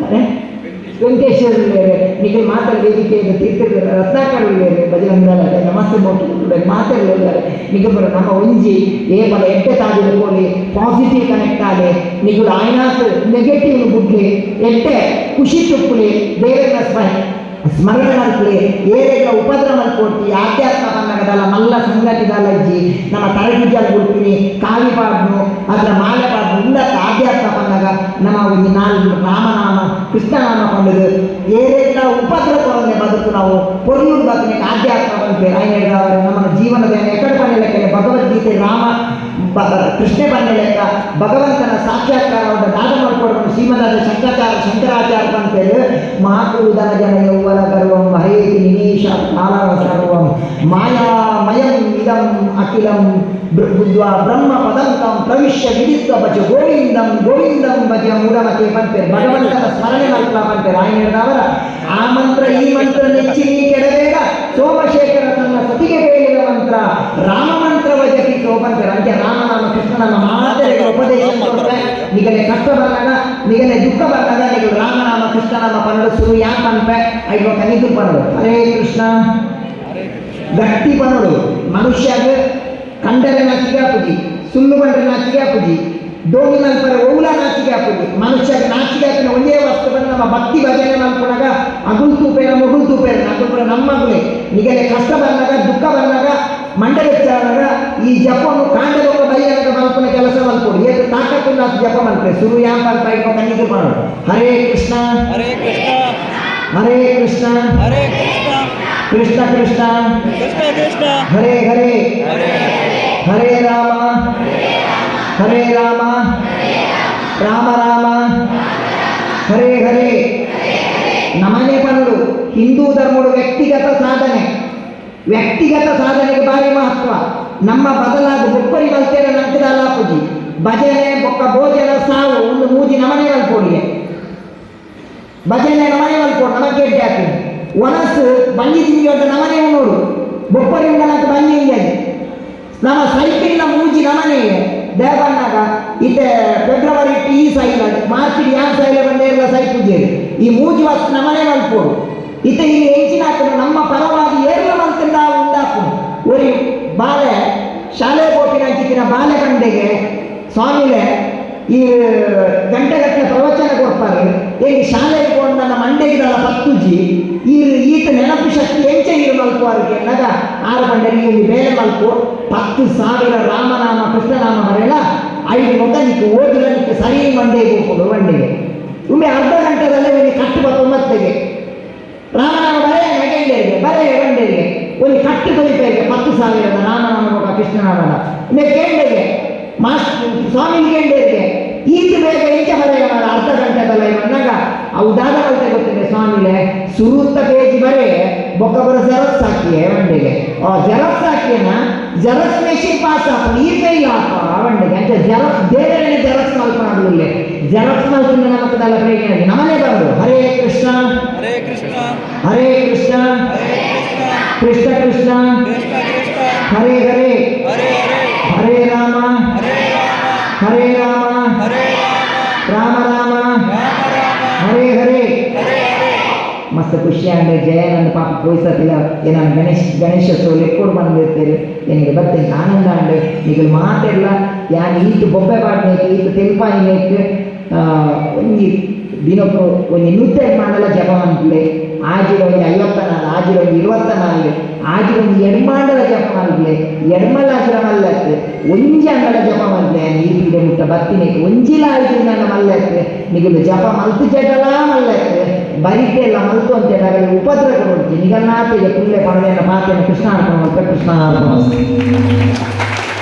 ಅರೆ? ವೆಂಕಟೇಶ್ವರ ಬೇರೆ ನಿಮಗೆ ಮಾತಾಡಿ ವೇದಿಕೆಯಿಂದ ತೀರ್ಥರು ರತ್ನಾಕರ್ ಬೇರೆ ಭಜನಂದ್ರ ನಮಸ್ತೆ ಮೋಟು. ಮಾತಾಡಿದ್ದಾರೆ ನಿಗಮರ ನಮ್ಮ ಒಂಜಿ ಏ ಬಲ ಎಟ್ಟೆ ತಾದಿದ ಕೋಲಿ ಪಾಸಿಟಿವ್ ಕನೆಕ್ಟ್ ಆದೆ ನಿಗುಲು నెగటివ్ ಬುಡ್ಲಿ ಎಟ್ಟೆ, ಖುಷಿ ತುಪ್ಪಲಿ ದೇವರ ಸ್ಮರಣೆ ಸ್ಮರಣೆ ಮಾಡ್ಲಿ ಏರೆಗ ಉಪದ್ರ ಮಾಡ್ಕೊಡ್ತಿ ಆಧ್ಯಾತ್ಮ ಬಂದಾಗದಲ್ಲ ಮಲ್ಲ ಸಂಗತಿದಲ್ಲ ಇಜ್ಜಿ ನಮ್ಮ ತರಗಿಜಲ್ ಬಿಡ್ತೀನಿ ಕಾವಿ ಪಾಡ್ನು, ಅದರ ಮಾಲೆ ಪಾಡ್ನು, ಉನ್ನತ ಆಧ್ಯಾತ್ಮ ಬಂದಾಗ ನಮ್ಮ ಒಂದು ನಾಲ್ಕು ರಾಮನಾಮ, ಕೃಷ್ಣನಾಮ ಕೊಂಡದು ಏರೆಗ ಉಪದ್ರ ಕೊರನೆ ಬದುಕು ನಾವು. ಪೊರ್ಲೂರು ಬದುಕಿನ ಆಧ್ಯಾತ್ಮ ಬಂತೆ ಆಯ್ನ ನಮ್ಮ ಜೀವನದ ಎಕಡೆ ಪಡೆಯಲಕ್ಕೆ ಭಗವದ್ಗೀತೆ ರಾಮ ಕೃಷ್ಣ ಬಂದ ಲೆಕ್ಕ ಭಗವಂತನ ಸಾಕ್ಷಾತ್ಕಾರವನ್ನು ದಾನ ಮಾಡಿಕೊಡೋದು ಶ್ರೀಮದಾದ ಶಂಕರಾಚಾರ ಶಂಕರಾಚಾರ್ಯ ಅಂತೇಳಿ ಮಹಾಕುರುಧನ ಜನ ಯೌವನ ಗರ್ವಂ ಹರೇತಿ ನಿಮೇಶ ಕಾಲವ ಸರ್ವಂ ಮಾಯಾಮಯಂ ಇದಂ ಅಖಿಲಂ ಬುದ್ಧ್ವಾ ಬ್ರಹ್ಮ ಪದಂತಂ ಪ್ರವಿಶ್ಯ ವಿಧಿತ್ವ ಭಜ ಗೋವಿಂದಂ ಗೋವಿಂದಂ ಬಜ ಮೂಢಮತೆ ಬಂತೆ ಭಗವಂತನ ಸ್ಮರಣೆ ಮಾಡ್ತಾ ಬಂತೆ ರಾಯಣ್ಣನವರ ಆ ಮಂತ್ರ ಈ ಮಂತ್ರ ನೆಚ್ಚಿ ನೀ ಕೆಡಬೇಡ. ಸೋಮಶೇಖರ ತನ್ನ ಸತಿಗೆ ಬೇಡಿದ ಮಂತ್ರ ರಾಮ ಮಂತ್ರವ ಜಪಿಸೋ ಬಂತೆ ಅಂತೆ ರಾಮನಾಮ ಮಾತ್ರ ಮಾತೆಗೆ ಉಪದೇಶ ಕೊಡ್ತಾರೆ? ಕಷ್ಟ ಬಂದಾಗ ನಿಗಲೆ ದುಃಖ ಬಂದಾಗ ನೀವು ರಾಮನಾಮ, ಕೃಷ್ಣನಾಮ ಪನ್ನಡ ಸುರು ಅನ್ಪೆ ಐದು ಕನಿದು ಪನ್ನಡು ಹರೇ ಕೃಷ್ಣ. ಗಟ್ಟಿ ಪನ್ನಡು ಮನುಷ್ಯಗೆ ಕಂಡರೆ ನಾಚಿಕೆ ಹಾಕುದಿ ಸುಳ್ಳು ಬಂದ್ರೆ ನಾಚಿಕೆ ಹಾಕುದಿ ಡೋಗಿ ಮಲ್ಪರ ಓಲ ನಾಚಿಕೆ ಆಪುಜಿ. ಮನುಷ್ಯಗೆ ನಾಚಿಕೆ ಹಾಕಿನ ಒಂದೇ ವಸ್ತು ಬಂದು ನಮ್ಮ ಭಕ್ತಿ ಭಜನೆ ಮಲ್ಕೊಂಡಾಗ ಅಗುಲ್ ತೂಪೇರ ಮುಗುಲ್ ತೂಪೇರ ಅಗುಲ್ ನಮ್ಮ ಮಗುಲೆ ನಿಗಲೆ ಕಷ್ಟ ಬಂದಾಗ, ದುಃಖ ಬಂದಾಗ ಮಂಡ ಬೆಚ್ಚಾದಾಗ ಈ ಜಪವನ್ನು ಕಾಂಡದೊಬ್ಬ ಬೈಯನಕ ಮಲ್ಪನ ಕೆಲಸ ಮಲ್ಕೊಡು ಏಕೆ ತಾಕತ್ತಿಲ್ಲ ಜಪ ಮಲ್ಪೆ ಸುರು ಯಾಪ ಅಂತ ಇಟ್ಟು ಕಣ್ಣಿಗೆ ಮಾಡೋಣ ಹರೇ ಕೃಷ್ಣ. ಹರೇ ಕೃಷ್ಣ. ಹರೇ ಕೃಷ್ಣ. ಹರೇ ಕೃಷ್ಣ. ಕೃಷ್ಣ ಕೃಷ್ಣ. ಕೃಷ್ಣ ಕೃಷ್ಣ. ಹರೇ ಹರೇ. ಹರೇ ಹರೇ ರಾಮ. ಹರೇ ರಾಮ. ರಾಮ ರಾಮ. ಹರೇ ಹರೇ. ನಮನೆ ಪನರು ಹಿಂದೂ ಧರ್ಮಡು ವ್ಯಕ್ತಿಗತ ಸಾಧನೆ. ವ್ಯಕ್ತಿಗತ ಸಾಧನೆಗೆ ಭಾರಿ ಮಹತ್ವ. ನಮ್ಮ ಬದಲಾದ ಒಬ್ಬರಿ ಮಲ್ತೇನೆ ನಂತರ ಅಲ್ಲಾಪುಜಿ. ಭಜನೆ, ಬೊಕ್ಕ ಭೋಜನ, ಸಾವು, ಒಂದು ಮೂಜಿ ನಮನೆ ಮಲ್ಪೋಡಿಗೆ ಭಜನೆ ನಮನೆ ಮಲ್ಪೋಡು ನಮಗೆ ಹಾಕಿ ಒನಸು ಬಂಡಿ ಅಂತ ನಮನೆ ನೋಡು. ಬೊಪ್ಪರಿಂದ నాకు ಬಂದಿ ಇಂಜಾಜಿ ನಮ್ಮ ಸೈಕಲ್ನ ಮೂಜಿ ನಮನೆ ದೇವಣ್ಣಗ ಇದೆ ಫೆಬ್ರವರಿ ಈ ಸೈಲ ಮಾರ್ಚ್ ಯಾವ ಸೈಲ ಬಂದೇರಲ್ಲ ಸೈಕ್ ಪೂಜೆ ಈ ಮೂಜಿ ವಸ್ತು ನಮನೆ ಮಲ್ಪೋಡು ಇತ್ತೆ ಈ ಹೆಂಚಿನ ನಮ್ಮ ಪರವಾಗಿ ಶಾಲೆ ಹೋಗಿನ ಹಂಚಿನ ಬಾಲೆ ಸ್ವಾಮಿಲೆ ಈ ಗಂಟೆಗಟ್ಟಲೆ ಪ್ರವಚನ ಕೊಡ್ತಾರೆ. ಹೇಗೆ ಶಾಲೆಗೆ ಕೊಂಡು ನನ್ನ ಮಂಡೆಗಿದಳ ಪತ್ತುಜಿ, ಈ ಈತ ನೆನಪು ಶಕ್ತಿ ಎಂಚ ಇರು ಮಲ್ಪುವಾರಿಗೆ ಅನ್ನಗ ಆರು ಮಂಡೆ ನೀವು ಬೇರೆ ಮಲ್ಪು ಪತ್ತು ಸಾವಿರ ರಾಮನಾಮ, ಕೃಷ್ಣನಾಮ ಬರೆಯಲ್ಲ, ಐದು ಮೊದಲಿಕ್ಕೆ ನಿಕ್ಕೆ ಸರಿ ಮಂಡೆಗೆ ಹೋಗ್ಬೋದು ಮಂಡೆಗೆ ಒಮ್ಮೆ ಅರ್ಧ ಗಂಟೆದಲ್ಲೇ ಒಂದು ಕಟ್ಟು ಬತ್ತೊಂಬತ್ತಿಗೆ ರಾಮನಾಮ ಬರೆಯ ನಗೆಂಡೇರಿಗೆ ಬರೆಯ ಬಂಡೇರಿಗೆ ಒಂದು ಕಟ್ಟು ತೊಲಿಪೇರಿಗೆ ಪತ್ತು ಸಾವಿರದ ರಾಮನಾಮ ಕೊಡ ಕೃಷ್ಣನಾಮನ ಒಮ್ಮೆ ಕೇಂಡೆಗೆ ಮಾಸ್ ಸ್ವಾಮಿ ಕೇಂಡೇರಿಗೆ ಈತ ಬೇಗ ಈಚೆ ಬರೆಯ ಮಾಡ ಅರ್ಧ ಗಂಟೆದಲ್ಲ ಬಂದಾಗ ಅವು ದಾದ ಉದಾಹರಣೆ ಗೊತ್ತಿದೆ ಸ್ವಾಮಿಲೆ? ಸುರುತ್ತ ಪೇಜಿ ಬರೇ ಬೊಕ್ಕ ಬರ ಜೆರಾಕ್ಸ್ ಹಾಕಿಯೇ ವಂಡೆಗೆ ಆ ಜೆರಾಕ್ಸ್ ಹಾಕಿಯನ ಜೆರಾಕ್ಸ್ ಮೆಷಿನ್ ಪಾಸ್ ಹಾಕು ಈ ಕೈಲ ಹಾಕ ವಂಡೆಗೆ ಅಂತ ಜೆರಾಕ್ಸ್ ಬೇರೆ ಜೆರಾಕ್ಸ್ ಮಲ್ಪನಾಗಲಿಲ್ಲ ಜೆರಾಕ್ಸ್ ಮಲ್ಪಿಂದ ನಮಗದಲ್ಲ ಪ್ರೇರಣೆ ನಮನೆ ಬಂದು ಹರೇ ಕೃಷ್ಣ. ಹರೇ ಕೃಷ್ಣ. ಹರೇ ಕೃಷ್ಣ. ಕೃಷ್ಣ. ಕೃಷ್ಣ ಹರೇ ಹರೇ. ಹರೇ ರಾಮ. ಹರೇ ರಾಮ. ಮಸ್ತ್ ಖುಷಿ ಅಂದರೆ ಜಯ ನನ್ನ ಪಾಪ ಹೋಯ್ಸತ್ತಿಲ್ಲ ಏನಾದ್ರು ಗಣೇಶ ಗಣೇಶೋತ್ಸವ ಲೆಕ್ಕೊಂಡು ಬಂದಿರ್ತೇವೆ ನನಗೆ ಬರ್ತೇನೆ. ಆನಂದ ಅಂಡೆ ಈಗ ಮಾತೆಲ್ಲ, ಯಾನ್ ಈತು ಬೊಬ್ಬೆ ಬಾಡ್ಬೇಕು ಈತು ತೆಲ್ಪಾಯಿನೇಕೆ ಒಂದು ದಿನಕ್ಕೂ ಒಂದು ನೂತನ ಮಾಡಲ್ಲ ಜಪ ಅಂತಲೇ ಆಜಿರ ಒಂದು ಐವತ್ತ ನಾಲ್ಕು ಆಜಿರ ಒಂದು ಇರುವತ್ತ ನಾಲ್ಕು ಆಜಿರ ಒಂದು ಎಡ್ಮಾಂಡಲ ಜಪ ಮಾಡಲೇ ಎಡ್ಮಲ ಆಜಿರ ಮಲ್ಲತ್ತೆ ಒಂಜಿ ಅಂಗಡ ಜಪ ಮಾಡಲೇ ಈ ಮುಟ್ಟ ಬರ್ತೀನಿ ಒಂಜಿಲ ಆಯ್ತು ನನ್ನ ಮಲ್ಲತ್ತೆ ನಿಗಲು ಜಪ ಮಲ್ತು ಜಗಳ ಮಲ್ಲತ್ತೆ ಬರಿಕೆ ಎಲ್ಲ ಮಲ್ತು ಅಂತ ಹೇಳಿದಾಗ ಉಪದ್ರ ಕೊಡ್ತೀನಿ ನಿಗನ್ನಾತಿಗೆ ಪುಲ್ಲೆ ಪಡೆದ ಪಾತ್ರೆಯನ್ನು ಕೃಷ್ಣ ಅರ್ಪಣ ಕೃಷ್ಣ ಅರ್ಪಣ